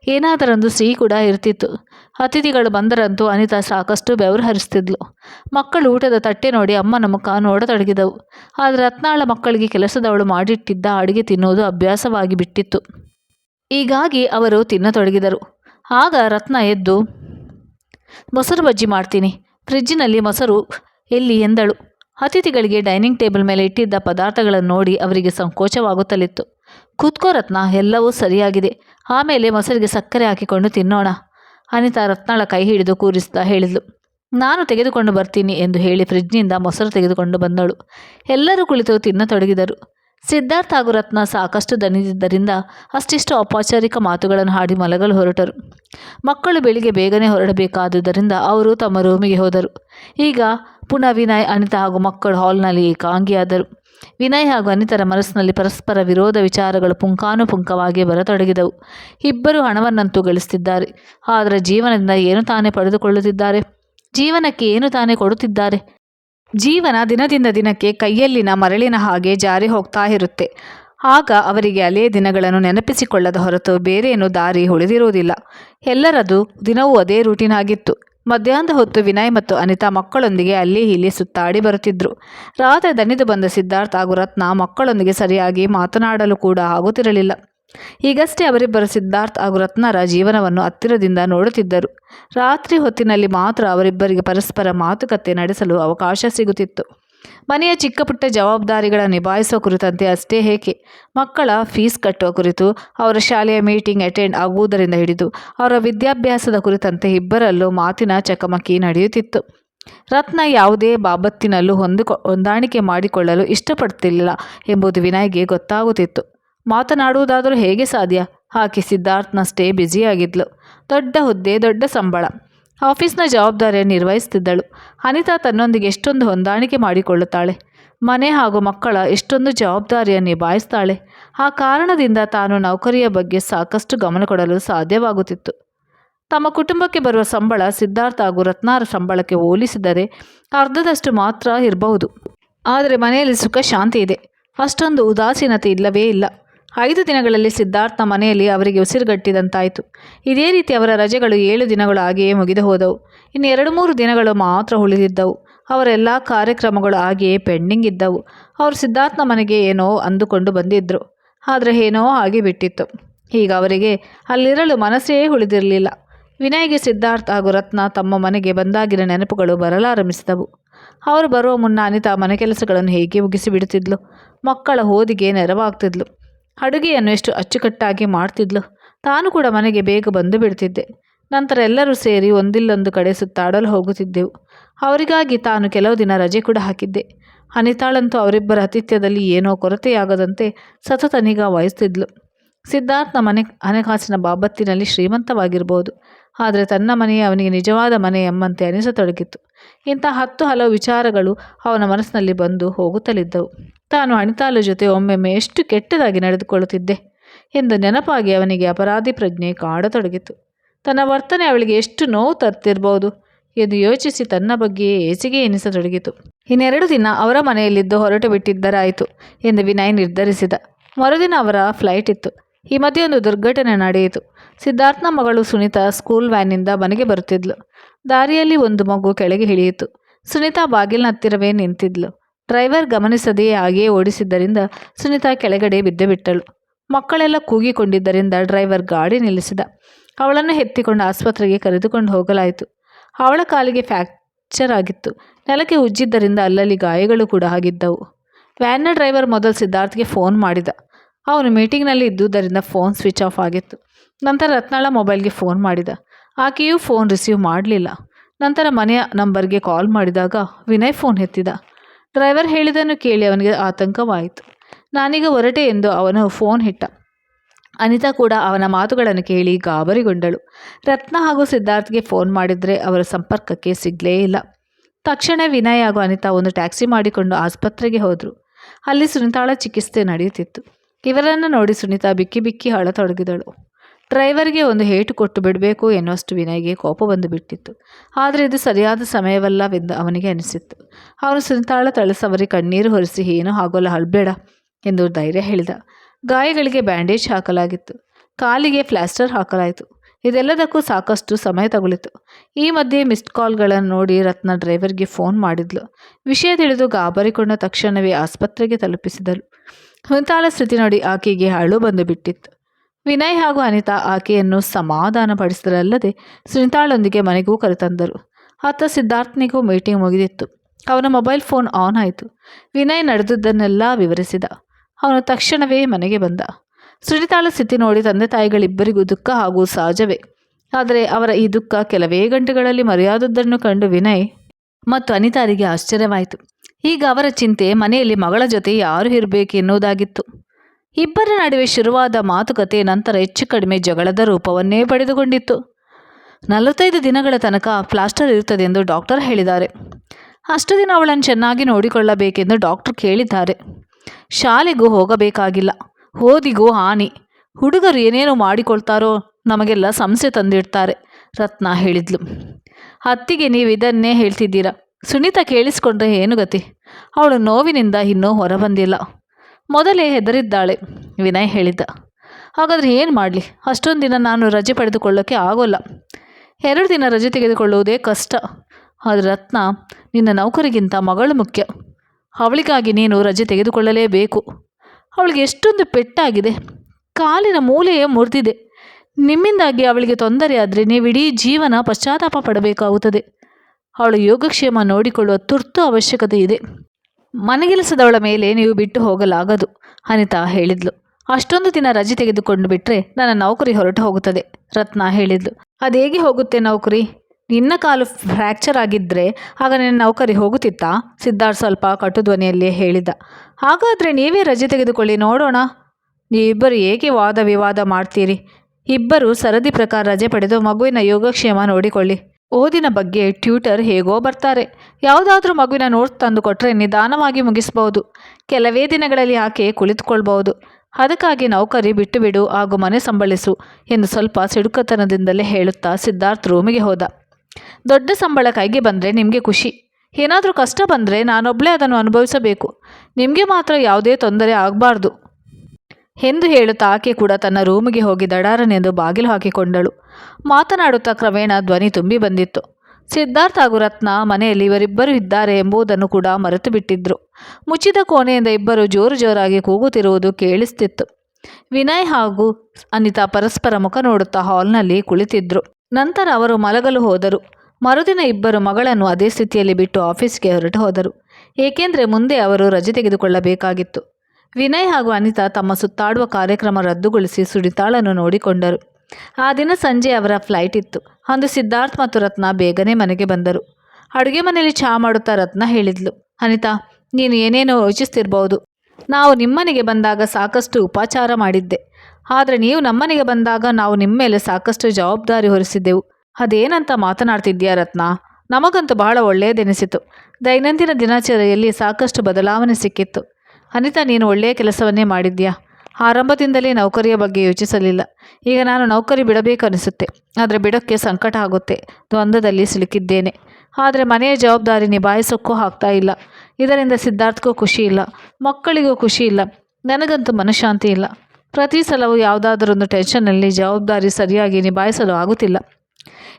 [SPEAKER 1] ಏನಾದರೊಂದು ಸಿಹಿ ಕೂಡ ಇರ್ತಿತ್ತು. ಅತಿಥಿಗಳು ಬಂದರಂತೂ ಅನಿತಾ ಸಾಕಷ್ಟು ಬೆವರು ಹರಿಸ್ತಿದ್ಲು ಮಕ್ಕಳು ಊಟದ ತಟ್ಟೆ ನೋಡಿ ಅಮ್ಮನ ಮುಖ ನೋಡತೊಡಗಿದವು. ಆದರೆ ರತ್ನಾಳ ಮಕ್ಕಳಿಗೆ ಕೆಲಸದವಳು ಮಾಡಿಟ್ಟಿದ್ದ ಅಡುಗೆ ತಿನ್ನುವುದು ಅಭ್ಯಾಸವಾಗಿ ಬಿಟ್ಟಿತ್ತು. ಹೀಗಾಗಿ ಅವರು ತಿನ್ನತೊಡಗಿದರು. ಆಗ ರತ್ನ ಎದ್ದು, ಮೊಸರು ಬಜ್ಜಿ ಮಾಡ್ತೀನಿ. ಫ್ರಿಜ್ಜಿನಲ್ಲಿ ಮೊಸರು ಎಲ್ಲಿ? ಎಂದಳು. ಅತಿಥಿಗಳಿಗೆ ಡೈನಿಂಗ್ ಟೇಬಲ್ ಮೇಲೆ ಇಟ್ಟಿದ್ದ ಪದಾರ್ಥಗಳನ್ನು ನೋಡಿ ಅವರಿಗೆ ಸಂಕೋಚವಾಗುತ್ತಲಿತ್ತು. ಕೂತ್ಕೋ ರತ್ನ, ಎಲ್ಲವೂ ಸರಿಯಾಗಿದೆ. ಆಮೇಲೆ ಮೊಸರಿಗೆ ಸಕ್ಕರೆ ಹಾಕಿಕೊಂಡು ತಿನ್ನೋಣ. ಅನಿತಾ ರತ್ನಾಳ ಕೈ ಹಿಡಿದು ಕೂರಿಸ್ತಾ ಹೇಳಿದ್ಲು. ನಾನು ತೆಗೆದುಕೊಂಡು ಬರ್ತೀನಿ ಎಂದು ಹೇಳಿ ಫ್ರಿಜ್ನಿಂದ ಮೊಸರು ತೆಗೆದುಕೊಂಡು ಬಂದಳು. ಎಲ್ಲರೂ ಕುಳಿತು ತಿನ್ನತೊಡಗಿದರು ಸಿದ್ಧಾರ್ಥ ಹಾಗೂ ರತ್ನ ಸಾಕಷ್ಟು ದಣಿದಿದ್ದರಿಂದ ಅಷ್ಟಿಷ್ಟು ಔಪಚಾರಿಕ ಮಾತುಗಳನ್ನು ಹಾಡಿ ಮಲಗಲು ಹೊರಟರು. ಮಕ್ಕಳು ಬೆಳಿಗ್ಗೆ ಬೇಗನೆ ಹೊರಡಬೇಕಾದುದರಿಂದ ಅವರು ತಮ್ಮ ರೂಮಿಗೆ ಹೋದರು. ಈಗ ಪುನಃ ವಿನಯ್, ಅನಿತಾ ಹಾಗೂ ಮಕ್ಕಳು ಹಾಲ್ನಲ್ಲಿ ಏಕಾಂಗಿಯಾದರು ವಿನಯ್ ಹಾಗೂ ಅನಿತರ ಮನಸ್ಸಿನಲ್ಲಿ ಪರಸ್ಪರ ವಿರೋಧ ವಿಚಾರಗಳು ಪುಂಕಾನುಪುಂಕವಾಗಿ ಬರತೊಡಗಿದವು. ಇಬ್ಬರು ಹಣವನ್ನಂತೂ ಗಳಿಸುತ್ತಿದ್ದಾರೆ ಆದರೆ ಜೀವನದಿಂದ ಏನು ತಾನೇ ಪಡೆದುಕೊಳ್ಳುತ್ತಿದ್ದಾರೆ? ಜೀವನಕ್ಕೆ ಏನು ತಾನೇ ಕೊಡುತ್ತಿದ್ದಾರೆ? ಜೀವನ ದಿನದಿಂದ ದಿನಕ್ಕೆ ಕೈಯಲ್ಲಿನ ಮರಳಿನ ಹಾಗೆ ಜಾರಿ ಹೋಗ್ತಾ ಇರುತ್ತೆ. ಆಗ ಅವರಿಗೆ ಅಲೆಯ ದಿನಗಳನ್ನು ನೆನಪಿಸಿಕೊಳ್ಳದ ಹೊರತು ಬೇರೇನು ದಾರಿ ಉಳಿದಿರುವುದಿಲ್ಲ. ಎಲ್ಲರದು ದಿನವೂ ಅದೇ ರೂಟೀನ್ ಆಗಿತ್ತು. ಮಧ್ಯಾಹ್ನದ ಹೊತ್ತು ವಿನಯ್ ಮತ್ತು ಅನಿತಾ ಮಕ್ಕಳೊಂದಿಗೆ ಅಲ್ಲಿ ಇಲ್ಲಿ ಸುತ್ತಾಡಿ ಬರುತ್ತಿದ್ದರು ರಾತ್ರಿ ದಣಿದು ಬಂದ ಸಿದ್ಧಾರ್ಥ್ ಹಾಗೂ ರತ್ನ ಮಕ್ಕಳೊಂದಿಗೆ ಸರಿಯಾಗಿ ಮಾತನಾಡಲು ಕೂಡ ಆಗುತ್ತಿರಲಿಲ್ಲ. ಈಗಷ್ಟೇ ಅವರಿಬ್ಬರು ಸಿದ್ಧಾರ್ಥ್ ಹಾಗೂ ರತ್ನರ ಜೀವನವನ್ನು ಹತ್ತಿರದಿಂದ ನೋಡುತ್ತಿದ್ದರು. ರಾತ್ರಿ ಹೊತ್ತಿನಲ್ಲಿ ಮಾತ್ರ ಅವರಿಬ್ಬರಿಗೆ ಪರಸ್ಪರ ಮಾತುಕತೆ ನಡೆಸಲು ಅವಕಾಶ ಸಿಗುತ್ತಿತ್ತು. ಮನೆಯ ಚಿಕ್ಕ ಪುಟ್ಟ ಜವಾಬ್ದಾರಿಗಳ ನಿಭಾಯಿಸುವ ಕುರಿತಂತೆ ಅಷ್ಟೇ ಹೇಗೆ ಮಕ್ಕಳ ಫೀಸ್ ಕಟ್ಟುವ ಕುರಿತು, ಅವರ ಶಾಲೆಯ ಮೀಟಿಂಗ್ ಅಟೆಂಡ್ ಆಗುವುದರಿಂದ ಹಿಡಿದು, ಅವರ ವಿದ್ಯಾಭ್ಯಾಸದ ಕುರಿತಂತೆ ಇಬ್ಬರಲ್ಲೂ ಮಾತಿನ ಚಕಮಕಿ ನಡೆಯುತ್ತಿತ್ತು. ರತ್ನ ಯಾವುದೇ ಬಾಬತ್ತಿನಲ್ಲೂ ಹೊಂದಿಕೊ, ಹೊಂದಾಣಿಕೆ ಮಾಡಿಕೊಳ್ಳಲು ಇಷ್ಟಪಡುತ್ತಿಲ್ಲ ಎಂಬುದು ವಿನಯ್ಗೆ ಗೊತ್ತಾಗುತ್ತಿತ್ತು. ಮಾತನಾಡುವುದಾದರೂ ಹೇಗೆ ಸಾಧ್ಯ? ಹಾಕಿ ಸಿದ್ಧಾರ್ಥನಷ್ಟೇ ಬ್ಯುಸಿಯಾಗಿದ್ಲು. ದೊಡ್ಡ ಹುದ್ದೆ, ದೊಡ್ಡ ಸಂಬಳ. ಆಫೀಸ್ನ ಜವಾಬ್ದಾರಿಯನ್ನು ನಿರ್ವಹಿಸುತ್ತಿದ್ದಳು ಅನಿತಾ ತನ್ನೊಂದಿಗೆ ಎಷ್ಟೊಂದು ಹೊಂದಾಣಿಕೆ ಮಾಡಿಕೊಳ್ಳುತ್ತಾಳೆ. ಮನೆ ಹಾಗೂ ಮಕ್ಕಳ ಎಷ್ಟೊಂದು ಜವಾಬ್ದಾರಿಯನ್ನು ನಿಭಾಯಿಸ್ತಾಳೆ. ಆ ಕಾರಣದಿಂದ ತಾನು ನೌಕರಿಯ ಬಗ್ಗೆ ಸಾಕಷ್ಟು ಗಮನ ಕೊಡಲು ಸಾಧ್ಯವಾಗುತ್ತಿತ್ತು. ತಮ್ಮ ಕುಟುಂಬಕ್ಕೆ ಬರುವ ಸಂಬಳ ಸಿದ್ಧಾರ್ಥ ಹಾಗೂ ರತ್ನಾರ ಸಂಬಳಕ್ಕೆ ಹೋಲಿಸಿದರೆ ಅರ್ಧದಷ್ಟು ಮಾತ್ರ ಇರಬಹುದು. ಆದರೆ ಮನೆಯಲ್ಲಿ ಸುಖ ಶಾಂತಿ ಇದೆ. ಅಷ್ಟೊಂದು ಉದಾಸೀನತೆ ಇಲ್ಲವೇ ಇಲ್ಲ. ಐದು ದಿನಗಳಲ್ಲಿ ಸಿದ್ಧಾರ್ಥ ಮನೆಯಲ್ಲಿ ಅವರಿಗೆ ಉಸಿರುಗಟ್ಟಿದಂತಾಯಿತು. ಇದೇ ರೀತಿ ಅವರ ರಜೆಗಳು ಏಳು ದಿನಗಳು ಹಾಗೆಯೇ ಮುಗಿದು ಹೋದವು. ಇನ್ನು ಎರಡು ಮೂರು ದಿನಗಳು ಮಾತ್ರ ಉಳಿದಿದ್ದವು. ಅವರೆಲ್ಲ ಕಾರ್ಯಕ್ರಮಗಳು ಹಾಗೆಯೇ ಪೆಂಡಿಂಗ್ ಇದ್ದವು. ಅವರು ಸಿದ್ಧಾರ್ಥನ ಮನೆಗೆ ಏನೋ ಅಂದುಕೊಂಡು ಬಂದಿದ್ದರು ಆದರೆ ಏನೋ ಹಾಗೆ ಬಿಟ್ಟಿತ್ತು. ಈಗ ಅವರಿಗೆ ಅಲ್ಲಿರಲು ಮನಸ್ಸೇ ಉಳಿದಿರಲಿಲ್ಲ. ವಿನಯ್ಗೆ ಸಿದ್ಧಾರ್ಥ ಹಾಗೂ ರತ್ನ ತಮ್ಮ ಮನೆಗೆ ಬಂದಾಗಿನ ನೆನಪುಗಳು ಬರಲಾರಂಭಿಸಿದವು. ಅವರು ಬರುವ ಮುನ್ನ ಅನಿತಾ ಮನೆ ಕೆಲಸಗಳನ್ನು ಹೇಗೆ ಮುಗಿಸಿಬಿಡುತ್ತಿದ್ಲು? ಮಕ್ಕಳ ಓದಿಗೆ ನೆರವಾಗ್ತಿದ್ಲು. ಅಡುಗೆಯನ್ನು ಎಷ್ಟು ಅಚ್ಚುಕಟ್ಟಾಗಿ ಮಾಡ್ತಿದ್ಲು. ತಾನು ಕೂಡ ಮನೆಗೆ ಬೇಗ ಬಂದು ಬಿಡ್ತಿದ್ದೆ. ನಂತರ ಎಲ್ಲರೂ ಸೇರಿ ಒಂದಿಲ್ಲೊಂದು ಕಡೆ ಸುತ್ತಾಡಲು ಹೋಗುತ್ತಿದ್ದೆವು. ಅವರಿಗಾಗಿ ತಾನು ಕೆಲವು ದಿನ ರಜೆ ಕೂಡ ಹಾಕಿದ್ದೆ. ಅನಿತಾಳಂತೂ ಅವರಿಬ್ಬರ ಆತಿಥ್ಯದಲ್ಲಿ ಏನೋ ಕೊರತೆಯಾಗದಂತೆ ಸತತ ನಿಗಾ ವಹಿಸ್ತಿದ್ಲು. ಸಿದ್ಧಾರ್ಥನ ಮನೆ ಹಣಕಾಸಿನ ಬಾಬತ್ತಿನಲ್ಲಿ ಶ್ರೀಮಂತವಾಗಿರ್ಬೋದು. ಆದರೆ ತನ್ನ ಮನೆಯೇ ಅವನಿಗೆ ನಿಜವಾದ ಮನೆ ಎಂಬಂತೆ ಅನಿಸತೊಡಗಿತ್ತು. ಇಂಥ ಹತ್ತು ಹಲವು ವಿಚಾರಗಳು ಅವನ ಮನಸ್ಸಿನಲ್ಲಿ ಬಂದು ಹೋಗುತ್ತಲಿದ್ದವು. ತಾನು ಅಣಿತಾಳ ಜೊತೆ ಒಮ್ಮೆಮ್ಮೆ ಎಷ್ಟು ಕೆಟ್ಟದಾಗಿ ನಡೆದುಕೊಳ್ಳುತ್ತಿದ್ದೆ ಎಂದು ನೆನಪಾಗಿ ಅವನಿಗೆ ಅಪರಾಧಿ ಪ್ರಜ್ಞೆ ಕಾಡತೊಡಗಿತು. ತನ್ನ ವರ್ತನೆ ಅವಳಿಗೆ ಎಷ್ಟು ನೋವು ತರ್ತಿರ್ಬೋದು ಎಂದು ಯೋಚಿಸಿ ತನ್ನ ಬಗ್ಗೆಯೇ ಏಸಿಗೆ ಎನಿಸತೊಡಗಿತು. ಇನ್ನೆರಡು ದಿನ ಅವರ ಮನೆಯಲ್ಲಿದ್ದು ಹೊರಟು ಬಿಟ್ಟಿದ್ದರಾಯಿತು ಎಂದು ವಿನಯ್ ನಿರ್ಧರಿಸಿದ. ಮರುದಿನ ಅವರ ಫ್ಲೈಟ್ ಇತ್ತು. ಈ ಮಧ್ಯೆ ಒಂದು ದುರ್ಘಟನೆ ನಡೆಯಿತು. ಸಿದ್ಧಾರ್ಥನ ಮಗಳು ಸುನೀತಾ ಸ್ಕೂಲ್ ವ್ಯಾನ್ನಿಂದ ಮನೆಗೆ ಬರುತ್ತಿದ್ಲು. ದಾರಿಯಲ್ಲಿ ಒಂದು ಮಗು ಕೆಳಗೆ ಇಳಿಯಿತು. ಸುನೀತಾ ಬಾಗಿಲಿನ ಹತ್ತಿರವೇ ನಿಂತಿದ್ಲು. ಡ್ರೈವರ್ ಗಮನಿಸದೆಯೇ ಹಾಗೆಯೇ ಓಡಿಸಿದ್ದರಿಂದ ಸುನೀತಾ ಕೆಳಗಡೆ ಬಿದ್ದೆ ಬಿಟ್ಟಳು. ಮಕ್ಕಳೆಲ್ಲ ಕೂಗಿಕೊಂಡಿದ್ದರಿಂದ ಡ್ರೈವರ್ ಗಾಡಿ ನಿಲ್ಲಿಸಿದ. ಅವಳನ್ನು ಎತ್ತಿಕೊಂಡು ಆಸ್ಪತ್ರೆಗೆ ಕರೆದುಕೊಂಡು ಹೋಗಲಾಯಿತು. ಅವಳ ಕಾಲಿಗೆ ಫ್ಯಾಕ್ಚರ್ ಆಗಿತ್ತು. ನೆಲಕ್ಕೆ ಉಜ್ಜಿದ್ದರಿಂದ ಅಲ್ಲಲ್ಲಿ ಗಾಯಗಳು ಕೂಡ ಆಗಿದ್ದವು. ವ್ಯಾನ್ನ ಡ್ರೈವರ್ ಮೊದಲು ಸಿದ್ಧಾರ್ಥ್ಗೆ ಫೋನ್ ಮಾಡಿದ. ಅವನು ಮೀಟಿಂಗ್ನಲ್ಲಿ ಇದ್ದುದರಿಂದ ಫೋನ್ ಸ್ವಿಚ್ ಆಫ್ ಆಗಿತ್ತು. ನಂತರ ರತ್ನಾಳ ಮೊಬೈಲ್ಗೆ ಫೋನ್ ಮಾಡಿದ. ಆಕೆಯೂ ಫೋನ್ ರಿಸೀವ್ ಮಾಡಲಿಲ್ಲ. ನಂತರ ಮನೆಯ ನಂಬರ್ಗೆ ಕಾಲ್ ಮಾಡಿದಾಗ ವಿನಯ್ ಫೋನ್ ಎತ್ತಿದ. ಡ್ರೈವರ್ ಹೇಳಿದನ್ನು ಕೇಳಿ ಅವನಿಗೆ ಆತಂಕವಾಯಿತು. ನಾನೀಗ ಹೊರಟೆ ಎಂದು ಅವನು ಫೋನ್ ಇಟ್ಟ. ಅನಿತಾ ಕೂಡ ಅವನ ಮಾತುಗಳನ್ನು ಕೇಳಿ ಗಾಬರಿಗೊಂಡಳು. ರತ್ನ ಹಾಗೂ ಸಿದ್ಧಾರ್ಥ್ಗೆ ಫೋನ್ ಮಾಡಿದರೆ ಅವರ ಸಂಪರ್ಕಕ್ಕೆ ಸಿಗಲೇ ಇಲ್ಲ. ತಕ್ಷಣ ವಿನಯ್ ಹಾಗೂ ಅನಿತಾ ಒಂದು ಟ್ಯಾಕ್ಸಿ ಮಾಡಿಕೊಂಡು ಆಸ್ಪತ್ರೆಗೆ ಹೋದರು. ಅಲ್ಲಿ ಸುನಿತಾಳ ಚಿಕಿತ್ಸೆ ನಡೆಯುತ್ತಿತ್ತು. ಇವರನ್ನು ನೋಡಿ ಸುನಿತಾ ಬಿಕ್ಕಿ ಬಿಕ್ಕಿ ಅಳತೊಡಗಿದಳು. ಡ್ರೈವರ್ಗೆ ಒಂದು ಏಟು ಕೊಟ್ಟು ಬಿಡಬೇಕು ಎನ್ನುವಷ್ಟು ವಿನಯ್ಗೆ ಕೋಪ ಬಂದು ಬಿಟ್ಟಿತ್ತು. ಆದರೆ ಇದು ಸರಿಯಾದ ಸಮಯವಲ್ಲವೆಂದು ಅವನಿಗೆ ಅನಿಸಿತ್ತು. ಅವನು ಸುಂತಾಳ ತಳಸವರಿ ಕಣ್ಣೀರು ಹೊರಿಸಿ ಏನು ಆಗೋಲ್ಲ, ಅಳ್ಬೇಡ ಎಂದು ಧೈರ್ಯ ಹೇಳಿದ. ಗಾಯಗಳಿಗೆ ಬ್ಯಾಂಡೇಜ್ ಹಾಕಲಾಗಿತ್ತು. ಕಾಲಿಗೆ ಪ್ಲಾಸ್ಟರ್ ಹಾಕಲಾಯಿತು. ಇದೆಲ್ಲದಕ್ಕೂ ಸಾಕಷ್ಟು ಸಮಯ ತಗುಲಿತು. ಈ ಮಧ್ಯೆ ಮಿಸ್ಡ್ ಕಾಲ್ಗಳನ್ನು ನೋಡಿ ರತ್ನ ಡ್ರೈವರ್ಗೆ ಫೋನ್ ಮಾಡಿದ್ಲು. ವಿಷಯ ತಿಳಿದು ಗಾಬರಿಕೊಂಡ ತಕ್ಷಣವೇ ಆಸ್ಪತ್ರೆಗೆ ತಲುಪಿಸಿದಳು. ಹುಂತಾಳ ಸ್ಥಿತಿ ನೋಡಿ ಆಕೆಗೆ ಅಳು ಬಂದು ಬಿಟ್ಟಿತ್ತು. ವಿನಯ್ ಹಾಗೂ ಅನಿತಾ ಆಕೆಯನ್ನು ಸಮಾಧಾನಪಡಿಸಿದರಲ್ಲದೆ ಸುನಿತಾಳೊಂದಿಗೆ ಮನೆಗೂ ಕರೆತಂದರು. ಆತ ಸಿದ್ಧಾರ್ಥನಿಗೂ ಮೀಟಿಂಗ್ ಮುಗಿದಿತ್ತು. ಅವನ ಮೊಬೈಲ್ ಫೋನ್ ಆನ್ ಆಯಿತು. ವಿನಯ್ ನಡೆದುದನ್ನೆಲ್ಲ ವಿವರಿಸಿದ. ಅವನು ತಕ್ಷಣವೇ ಮನೆಗೆ ಬಂದ. ಸುನಿತಾಳ ಸ್ಥಿತಿ ನೋಡಿ ತಂದೆ ತಾಯಿಗಳಿಬ್ಬರಿಗೂ ದುಃಖ ಹಾಗೂ ಸಹಜವೇ. ಆದರೆ ಅವರ ಈ ದುಃಖ ಕೆಲವೇ ಗಂಟೆಗಳಲ್ಲಿ ಮರೆಯಾದದ್ದನ್ನು ಕಂಡು ವಿನಯ್ ಮತ್ತು ಅನಿತಾರಿಗೆ ಆಶ್ಚರ್ಯವಾಯಿತು. ಈಗ ಅವರ ಚಿಂತೆ ಮನೆಯಲ್ಲಿ ಮಗಳ ಜೊತೆ ಯಾರು ಇರಬೇಕು ಎನ್ನುವುದಾಗಿತ್ತು. ಇಬ್ಬರ ನಡುವೆ ಶುರುವಾದ ಮಾತುಕತೆ ನಂತರ ಹೆಚ್ಚು ಕಡಿಮೆ ಜಗಳದ ರೂಪವನ್ನೇ ಪಡೆದುಕೊಂಡಿತ್ತು. ನಲವತ್ತೈದು ದಿನಗಳ ತನಕ ಪ್ಲಾಸ್ಟರ್ ಇರುತ್ತದೆ ಎಂದು ಡಾಕ್ಟರ್ ಹೇಳಿದ್ದಾರೆ. ಅಷ್ಟು ದಿನ ಅವಳನ್ನು ಚೆನ್ನಾಗಿ ನೋಡಿಕೊಳ್ಳಬೇಕೆಂದು ಡಾಕ್ಟರ್ ಕೇಳಿದ್ದಾರೆ. ಶಾಲೆಗೂ ಹೋಗಬೇಕಾಗಿಲ್ಲ. ಓದಿಗೂ ಹಾನಿ. ಹುಡುಗರು ಏನೇನು ಮಾಡಿಕೊಳ್ತಾರೋ ನಮಗೆಲ್ಲ ಸಂಸ್ಥೆ ತಂದಿಡ್ತಾರೆ, ರತ್ನ ಹೇಳಿದ್ಲು. ಅತ್ತಿಗೆ ನೀವು ಇದನ್ನೇ ಹೇಳ್ತಿದ್ದೀರಾ? ಸುನೀತಾ ಕೇಳಿಸ್ಕೊಂಡ್ರೆ ಏನು ಗತಿ? ಅವಳು ನೋವಿನಿಂದ ಇನ್ನೂ ಹೊರಬಂದಿಲ್ಲ. ಮೊದಲೇ ಹೆದರಿದ್ದಾಳೆ. ವಿನಯ್ ಹೇಳಿದ್ದ. ಹಾಗಾದರೆ ಏನು ಮಾಡಲಿ? ಅಷ್ಟೊಂದು ದಿನ ನಾನು ರಜೆ ಪಡೆದುಕೊಳ್ಳೋಕ್ಕೆ ಆಗೋಲ್ಲ. ಎರಡು ದಿನ ರಜೆ ತೆಗೆದುಕೊಳ್ಳುವುದೇ ಕಷ್ಟ. ಆದರೆ ರತ್ನ, ನಿನ್ನ ನೌಕರಿಗಿಂತ ಮಗಳು ಮುಖ್ಯ. ಅವಳಿಗಾಗಿ ನೀನು ರಜೆ ತೆಗೆದುಕೊಳ್ಳಲೇಬೇಕು. ಅವಳಿಗೆ ಎಷ್ಟೊಂದು ಪೆಟ್ಟಾಗಿದೆ. ಕಾಲಿನ ಮೂಲೆಯೇ ಮುರಿದಿದೆ. ನಿಮ್ಮಿಂದಾಗಿ ಅವಳಿಗೆ ತೊಂದರೆ ಆದರೆ ನೀವು ಇಡೀ ಜೀವನ ಪಶ್ಚಾತ್ತಾಪ ಪಡಬೇಕಾಗುತ್ತದೆ. ಅವಳ ಯೋಗಕ್ಷೇಮ ನೋಡಿಕೊಳ್ಳುವ ತುರ್ತು ಅವಶ್ಯಕತೆ ಇದೆ. ಮನೆಗೆಲಸದವಳ ಮೇಲೆ ನೀವು ಬಿಟ್ಟು ಹೋಗಲಾಗದು, ಅನಿತಾ ಹೇಳಿದ್ಲು. ಅಷ್ಟೊಂದು ದಿನ ರಜೆ ತೆಗೆದುಕೊಂಡು ಬಿಟ್ಟರೆ ನನ್ನ ನೌಕರಿ ಹೊರಟು ಹೋಗುತ್ತದೆ, ರತ್ನ ಹೇಳಿದ್ಲು. ಅದೇಗೆ ಹೋಗುತ್ತೆ ನೌಕರಿ? ನಿನ್ನ ಕಾಲು ಫ್ರ್ಯಾಕ್ಚರ್ ಆಗಿದ್ದರೆ ಆಗ ನಿನ್ನ ನೌಕರಿ ಹೋಗುತ್ತಿತ್ತಾ? ಸಿದ್ಧಾರ್ಥ್ ಸ್ವಲ್ಪ ಕಟು ಧ್ವನಿಯಲ್ಲೇ ಹೇಳಿದ. ಹಾಗಾದರೆ ನೀವೇ ರಜೆ ತೆಗೆದುಕೊಳ್ಳಿ, ನೋಡೋಣ. ನೀವಿಬ್ಬರು ಏಕೆ ವಾದ ವಿವಾದ ಮಾಡ್ತೀರಿ? ಇಬ್ಬರು ಸರದಿ ಪ್ರಕಾರ ರಜೆ ಪಡೆದು ಮಗುವಿನ ಯೋಗಕ್ಷೇಮ ನೋಡಿಕೊಳ್ಳಿ. ಓದಿನ ಬಗ್ಗೆ ಟ್ಯೂಟರ್ ಹೇಗೋ ಬರ್ತಾರೆ. ಯಾವುದಾದ್ರೂ ಮಗುವಿನ ನೋಟ್ಸ್ ತಂದು ಕೊಟ್ಟರೆ ನಿಧಾನವಾಗಿ ಮುಗಿಸಬಹುದು. ಕೆಲವೇ ದಿನಗಳಲ್ಲಿ ಆಕೆ ಕುಳಿತುಕೊಳ್ಬಹುದು. ಅದಕ್ಕಾಗಿ ನೌಕರಿ ಬಿಟ್ಟು ಬಿಡು ಹಾಗೂ ಮನೆ ಸಂಬಳಿಸು ಎಂದು ಸ್ವಲ್ಪ ಸಿಡುಕತನದಿಂದಲೇ ಹೇಳುತ್ತಾ ಸಿದ್ಧಾರ್ಥ್ ರೂಮಿಗೆ ಹೋದ. ದೊಡ್ಡ ಸಂಬಳ ಕೈಗೆ ಬಂದರೆ ನಿಮಗೆ ಖುಷಿ. ಏನಾದರೂ ಕಷ್ಟ ಬಂದರೆ ನಾನೊಬ್ಬಳೇ ಅದನ್ನು ಅನುಭವಿಸಬೇಕು. ನಿಮಗೆ ಮಾತ್ರ ಯಾವುದೇ ತೊಂದರೆ ಆಗಬಾರ್ದು. ಎಂದು ಹೇಳುತ್ತಾ ಆಕೆ ಕೂಡ ತನ್ನ ರೂಮಿಗೆ ಹೋಗಿ ದಡಾರನೆಂದು ಬಾಗಿಲು ಹಾಕಿಕೊಂಡಳು. ಮಾತನಾಡುತ್ತಾ ಕ್ರಮೇಣ ಧ್ವನಿ ತುಂಬಿ ಬಂದಿತ್ತು. ಸಿದ್ಧಾರ್ಥ ಹಾಗೂ ರತ್ನ ಮನೆಯಲ್ಲಿ ಇವರಿಬ್ಬರು ಇದ್ದಾರೆ ಎಂಬುದನ್ನು ಕೂಡ ಮರೆತು ಬಿಟ್ಟಿದ್ರು ಮುಚ್ಚಿದ ಕೋಣೆಯಿಂದ ಇಬ್ಬರು ಜೋರು ಜೋರಾಗಿ ಕೂಗುತ್ತಿರುವುದು ಕೇಳಿಸ್ತಿತ್ತು. ವಿನಯ್ ಹಾಗೂ ಅನಿತಾ ಪರಸ್ಪರ ಮುಖ ನೋಡುತ್ತಾ ಹಾಲ್ನಲ್ಲಿ ಕುಳಿತಿದ್ರು. ನಂತರ ಅವರು ಮಲಗಲು ಹೋದರು. ಮರುದಿನ ಇಬ್ಬರು ಮಗಳನ್ನು ಅದೇ ಸ್ಥಿತಿಯಲ್ಲಿ ಬಿಟ್ಟು ಆಫೀಸ್ಗೆ ಹೊರಟು ಹೋದರು. ಏಕೆಂದರೆ ಮುಂದೆ ಅವರು ರಜೆ ತೆಗೆದುಕೊಳ್ಳಬೇಕಾಗಿತ್ತು. ವಿನಯ್ ಹಾಗೂ ಅನಿತಾ ತಮ್ಮ ಸುತ್ತಾಡುವ ಕಾರ್ಯಕ್ರಮ ರದ್ದುಗೊಳಿಸಿ ಸುಡಿತಾಳನ್ನು ನೋಡಿಕೊಂಡರು. ಆ ದಿನ ಸಂಜೆ ಅವರ ಫ್ಲೈಟ್ ಇತ್ತು. ಅಂದು ಸಿದ್ಧಾರ್ಥ್ ಮತ್ತು ರತ್ನ ಬೇಗನೆ ಮನೆಗೆ ಬಂದರು. ಅಡುಗೆ ಮನೆಯಲ್ಲಿ ಚಹಾ ಮಾಡುತ್ತಾ ರತ್ನ ಹೇಳಿದ್ಲು, ಅನಿತಾ, ನೀನು ಏನೇನೋ ಯೋಚಿಸ್ತಿರ್ಬೋದು. ನಾವು ನಿಮ್ಮನೆಗೆ ಬಂದಾಗ ಸಾಕಷ್ಟು ಉಪಚಾರ ಮಾಡಿದ್ದೆ. ಆದರೆ ನೀವು ನಮ್ಮನೆಗೆ ಬಂದಾಗ ನಾವು ನಿಮ್ಮ ಮೇಲೆ ಸಾಕಷ್ಟು ಜವಾಬ್ದಾರಿ ಹೊರಿಸಿದ್ದೆವು. ಅದೇನಂತ ಮಾತನಾಡ್ತಿದ್ಯಾ ರತ್ನ? ನಮಗಂತೂ ಬಹಳ ಒಳ್ಳೆಯದೆನಿಸಿತು. ದೈನಂದಿನ ದಿನಚರಿಯಲ್ಲಿ ಸಾಕಷ್ಟು ಬದಲಾವಣೆ ಸಿಕ್ಕಿತ್ತು. ಅನಿತಾ, ನೀನು ಒಳ್ಳೆಯ ಕೆಲಸವನ್ನೇ ಮಾಡಿದ್ಯಾ ಆರಂಭದಿಂದಲೇ ನೌಕರಿಯ ಬಗ್ಗೆ ಯೋಚಿಸಲಿಲ್ಲ. ಈಗ ನಾನು ನೌಕರಿ ಬಿಡಬೇಕನಿಸುತ್ತೆ ಆದರೆ ಬಿಡೋಕ್ಕೆ ಸಂಕಟ ಆಗುತ್ತೆ. ದ್ವಂದ್ವದಲ್ಲಿ ಸಿಲುಕಿದ್ದೇನೆ. ಆದರೆ ಮನೆಯ ಜವಾಬ್ದಾರಿ ನಿಭಾಯಿಸೋಕ್ಕೂ ಆಗ್ತಾ ಇಲ್ಲ. ಇದರಿಂದ ಸಿದ್ಧಾರ್ಥಕ್ಕೂ ಖುಷಿ ಇಲ್ಲ. ಮಕ್ಕಳಿಗೂ ಖುಷಿ ಇಲ್ಲ. ನನಗಂತೂ ಮನಃಶಾಂತಿ ಇಲ್ಲ. ಪ್ರತಿ ಸಲವೂ ಯಾವುದಾದರೊಂದು ಟೆನ್ಷನ್ನಲ್ಲಿ ಜವಾಬ್ದಾರಿ ಸರಿಯಾಗಿ ನಿಭಾಯಿಸಲು ಆಗುತ್ತಿಲ್ಲ.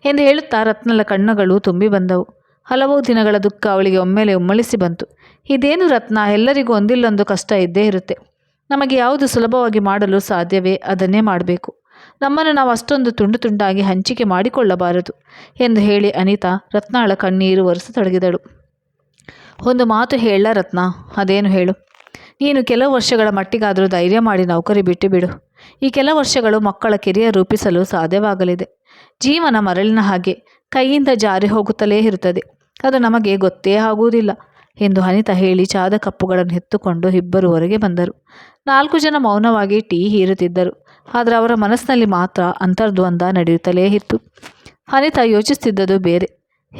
[SPEAKER 1] ಎಂದು ಹೇಳುತ್ತಾ ರತ್ನಲ ಕಣ್ಣುಗಳು ತುಂಬಿ ಬಂದವು. ಹಲವು ದಿನಗಳ ದುಃಖ ಅವಳಿಗೆ ಒಮ್ಮೆಲೆ ಉಮ್ಮಳಿಸಿ ಬಂತು. ಇದೇನು ರತ್ನ? ಎಲ್ಲರಿಗೂ ಒಂದಿಲ್ಲೊಂದು ಕಷ್ಟ ಇದ್ದೇ ಇರುತ್ತೆ. ನಮಗೆ ಯಾವುದು ಸುಲಭವಾಗಿ ಮಾಡಲು ಸಾಧ್ಯವೇ ಅದನ್ನೇ ಮಾಡಬೇಕು. ನಮ್ಮನ್ನು ನಾವು ಅಷ್ಟೊಂದು ತುಂಡು ತುಂಡಾಗಿ ಹಂಚಿಕೆ ಮಾಡಿಕೊಳ್ಳಬಾರದು ಎಂದು ಹೇಳಿ ಅನಿತಾ ರತ್ನಾಳ ಕಣ್ಣೀರು ಒರೆಸತೊಡಗಿದಳು ಒಂದು ಮಾತು ಹೇಳ ರತ್ನ, ಅದೇನು ಹೇಳು? ನೀನು ಕೆಲವು ವರ್ಷಗಳ ಮಟ್ಟಿಗಾದರೂ ಧೈರ್ಯ ಮಾಡಿ ನೌಕರಿ ಬಿಟ್ಟು ಬಿಡು. ಈ ಕೆಲ ವರ್ಷಗಳು ಮಕ್ಕಳ ಕೆರಿಯರ್ ರೂಪಿಸಲು ಸಾಧ್ಯವಾಗಲಿದೆ. ಜೀವನ ಮರಳಿನ ಹಾಗೆ ಕೈಯಿಂದ ಜಾರಿ ಹೋಗುತ್ತಲೇ ಇರುತ್ತದೆ. ಅದು ನಮಗೆ ಗೊತ್ತೇ ಆಗುವುದಿಲ್ಲ. ಎಂದು ಅನಿತಾ ಹೇಳಿ ಚಾದ ಕಪ್ಪುಗಳನ್ನು ಎತ್ತುಕೊಂಡು ಇಬ್ಬರು ಹೊರಗೆ ಬಂದರು. ನಾಲ್ಕು ಜನ ಮೌನವಾಗಿ ಟೀ ಹೀರುತ್ತಿದ್ದರು. ಆದರೆ ಅವರ ಮನಸ್ಸಿನಲ್ಲಿ ಮಾತ್ರ ಅಂತರ್ದ್ವಂದ ನಡೆಯುತ್ತಲೇ ಇತ್ತು. ಅನಿತ ಯೋಚಿಸುತ್ತಿದ್ದುದು ಬೇರೆ.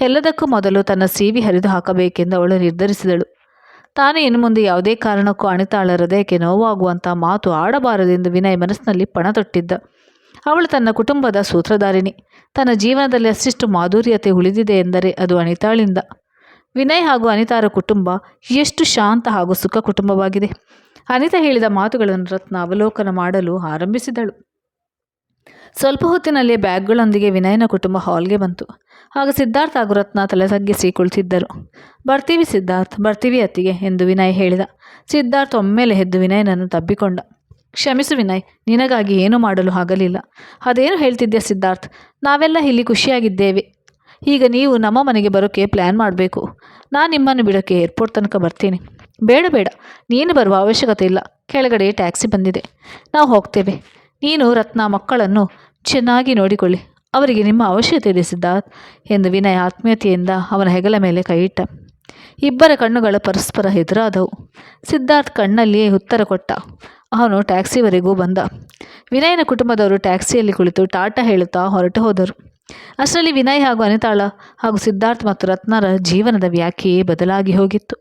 [SPEAKER 1] ಎಲ್ಲದಕ್ಕೂ ಮೊದಲು ತನ್ನ ಸೀವಿ ಹರಿದು ಹಾಕಬೇಕೆಂದು ಅವಳು ನಿರ್ಧರಿಸಿದಳು. ತಾನು ಇನ್ನು ಮುಂದೆ ಯಾವುದೇ ಕಾರಣಕ್ಕೂ ಅಣಿತಾಳ ಹೃದಯಕ್ಕೆ ನೋವಾಗುವಂಥ ಮಾತು ಆಡಬಾರದೆಂದು ವಿನಯ್ ಮನಸ್ಸಿನಲ್ಲಿ ಪಣ ತೊಟ್ಟಿದ್ದ. ಅವಳು ತನ್ನ ಕುಟುಂಬದ ಸೂತ್ರಧಾರಿಣಿ. ತನ್ನ ಜೀವನದಲ್ಲಿ ಅಷ್ಟಿಷ್ಟು ಮಾಧುರ್ಯತೆ ಉಳಿದಿದೆ ಎಂದರೆ ಅದು ಅನಿತಾಳಿಂದ. ವಿನಯ್ ಹಾಗೂ ಅನಿತಾರ ಕುಟುಂಬ ಎಷ್ಟು ಶಾಂತ ಹಾಗೂ ಸುಖ ಕುಟುಂಬವಾಗಿದೆ. ಅನಿತಾ ಹೇಳಿದ ಮಾತುಗಳನ್ನು ರತ್ನ ಅವಲೋಕನ ಮಾಡಲು ಆರಂಭಿಸಿದಳು. ಸ್ವಲ್ಪ ಹೊತ್ತಿನಲ್ಲೇ ಬ್ಯಾಗ್ಗಳೊಂದಿಗೆ ವಿನಯನ ಕುಟುಂಬ ಹಾಲ್ಗೆ ಬಂತು. ಆಗ ಸಿದ್ಧಾರ್ಥ ಹಾಗೂ ರತ್ನ ತಲೆ ತಗ್ಗಿಸಿ ಕುಳಿತಿದ್ದರು. ಬರ್ತೀವಿ ಸಿದ್ಧಾರ್ಥ್, ಬರ್ತೀವಿ ಅತ್ತಿಗೆ ಎಂದು ವಿನಯ್ ಹೇಳಿದ. ಸಿದ್ಧಾರ್ಥ್ ಒಮ್ಮೆಲೆ ಎದ್ದು ವಿನಯನನ್ನು ತಬ್ಬಿಕೊಂಡ. ಕ್ಷಮಿಸು ವಿನಯ್, ನಿನಗಾಗಿ ಏನು ಮಾಡಲು ಆಗಲಿಲ್ಲ. ಅದೇನು ಹೇಳ್ತಿದ್ದೆ ಸಿದ್ಧಾರ್ಥ್? ನಾವೆಲ್ಲ ಇಲ್ಲಿ ಖುಷಿಯಾಗಿದ್ದೇವೆ. ಈಗ ನೀವು ನಮ್ಮ ಮನೆಗೆ ಬರೋಕ್ಕೆ ಪ್ಲ್ಯಾನ್ ಮಾಡಬೇಕು. ನಾನು ನಿಮ್ಮನ್ನು ಬಿಡೋಕ್ಕೆ ಏರ್ಪೋರ್ಟ್ ತನಕ ಬರ್ತೀನಿ. ಬೇಡ ಬೇಡ. ನೀನು ಬರುವ ಅವಶ್ಯಕತೆ ಇಲ್ಲ. ಕೆಳಗಡೆ ಟ್ಯಾಕ್ಸಿ ಬಂದಿದೆ. ನಾವು ಹೋಗ್ತೇವೆ. ನೀನು, ರತ್ನ ಮಕ್ಕಳನ್ನು ಚೆನ್ನಾಗಿ ನೋಡಿಕೊಳ್ಳಿ. ಅವರಿಗೆ ನಿಮ್ಮ ಅವಶ್ಯಕತೆ ಇದೆ ಸಿದ್ಧಾರ್ಥ್ ಎಂದು ವಿನಯ ಆತ್ಮೀಯತೆಯಿಂದ ಅವನ ಹೆಗಲ ಮೇಲೆ ಕೈಯಿಟ್ಟ ಇಬ್ಬರ ಕಣ್ಣುಗಳು ಪರಸ್ಪರ ಎದುರಾದವು. ಸಿದ್ಧಾರ್ಥ್ ಕಣ್ಣಲ್ಲಿಯೇ ಉತ್ತರ ಕೊಟ್ಟ. ಅವನು ಟ್ಯಾಕ್ಸಿವರೆಗೂ ಬಂದ. ವಿನಯನ ಕುಟುಂಬದವರು ಟ್ಯಾಕ್ಸಿಯಲ್ಲಿ ಕುಳಿತು ಟಾಟಾ ಹೇಳುತ್ತಾ ಹೊರಟು ಹೋದರು. ಅಷ್ಟರಲ್ಲಿ ವಿನಯ್ ಹಾಗೂ ಅನಿತಾಳ ಹಾಗೂ ಸಿದ್ಧಾರ್ಥ್ ಮತ್ತು ರತ್ನರ ಜೀವನದ ವ್ಯಾಖ್ಯೆಯೇ ಬದಲಾಗಿ ಹೋಗಿತ್ತು.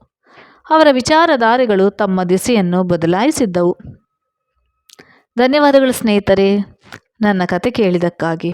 [SPEAKER 1] ಅವರ ವಿಚಾರಧಾರೆಗಳು ತಮ್ಮ ದಿಸೆಯನ್ನು ಬದಲಾಯಿಸಿದ್ದವು. ಧನ್ಯವಾದಗಳು ಸ್ನೇಹಿತರೆ, ನನ್ನ ಕತೆ ಕೇಳಿದ್ದಕ್ಕಾಗಿ.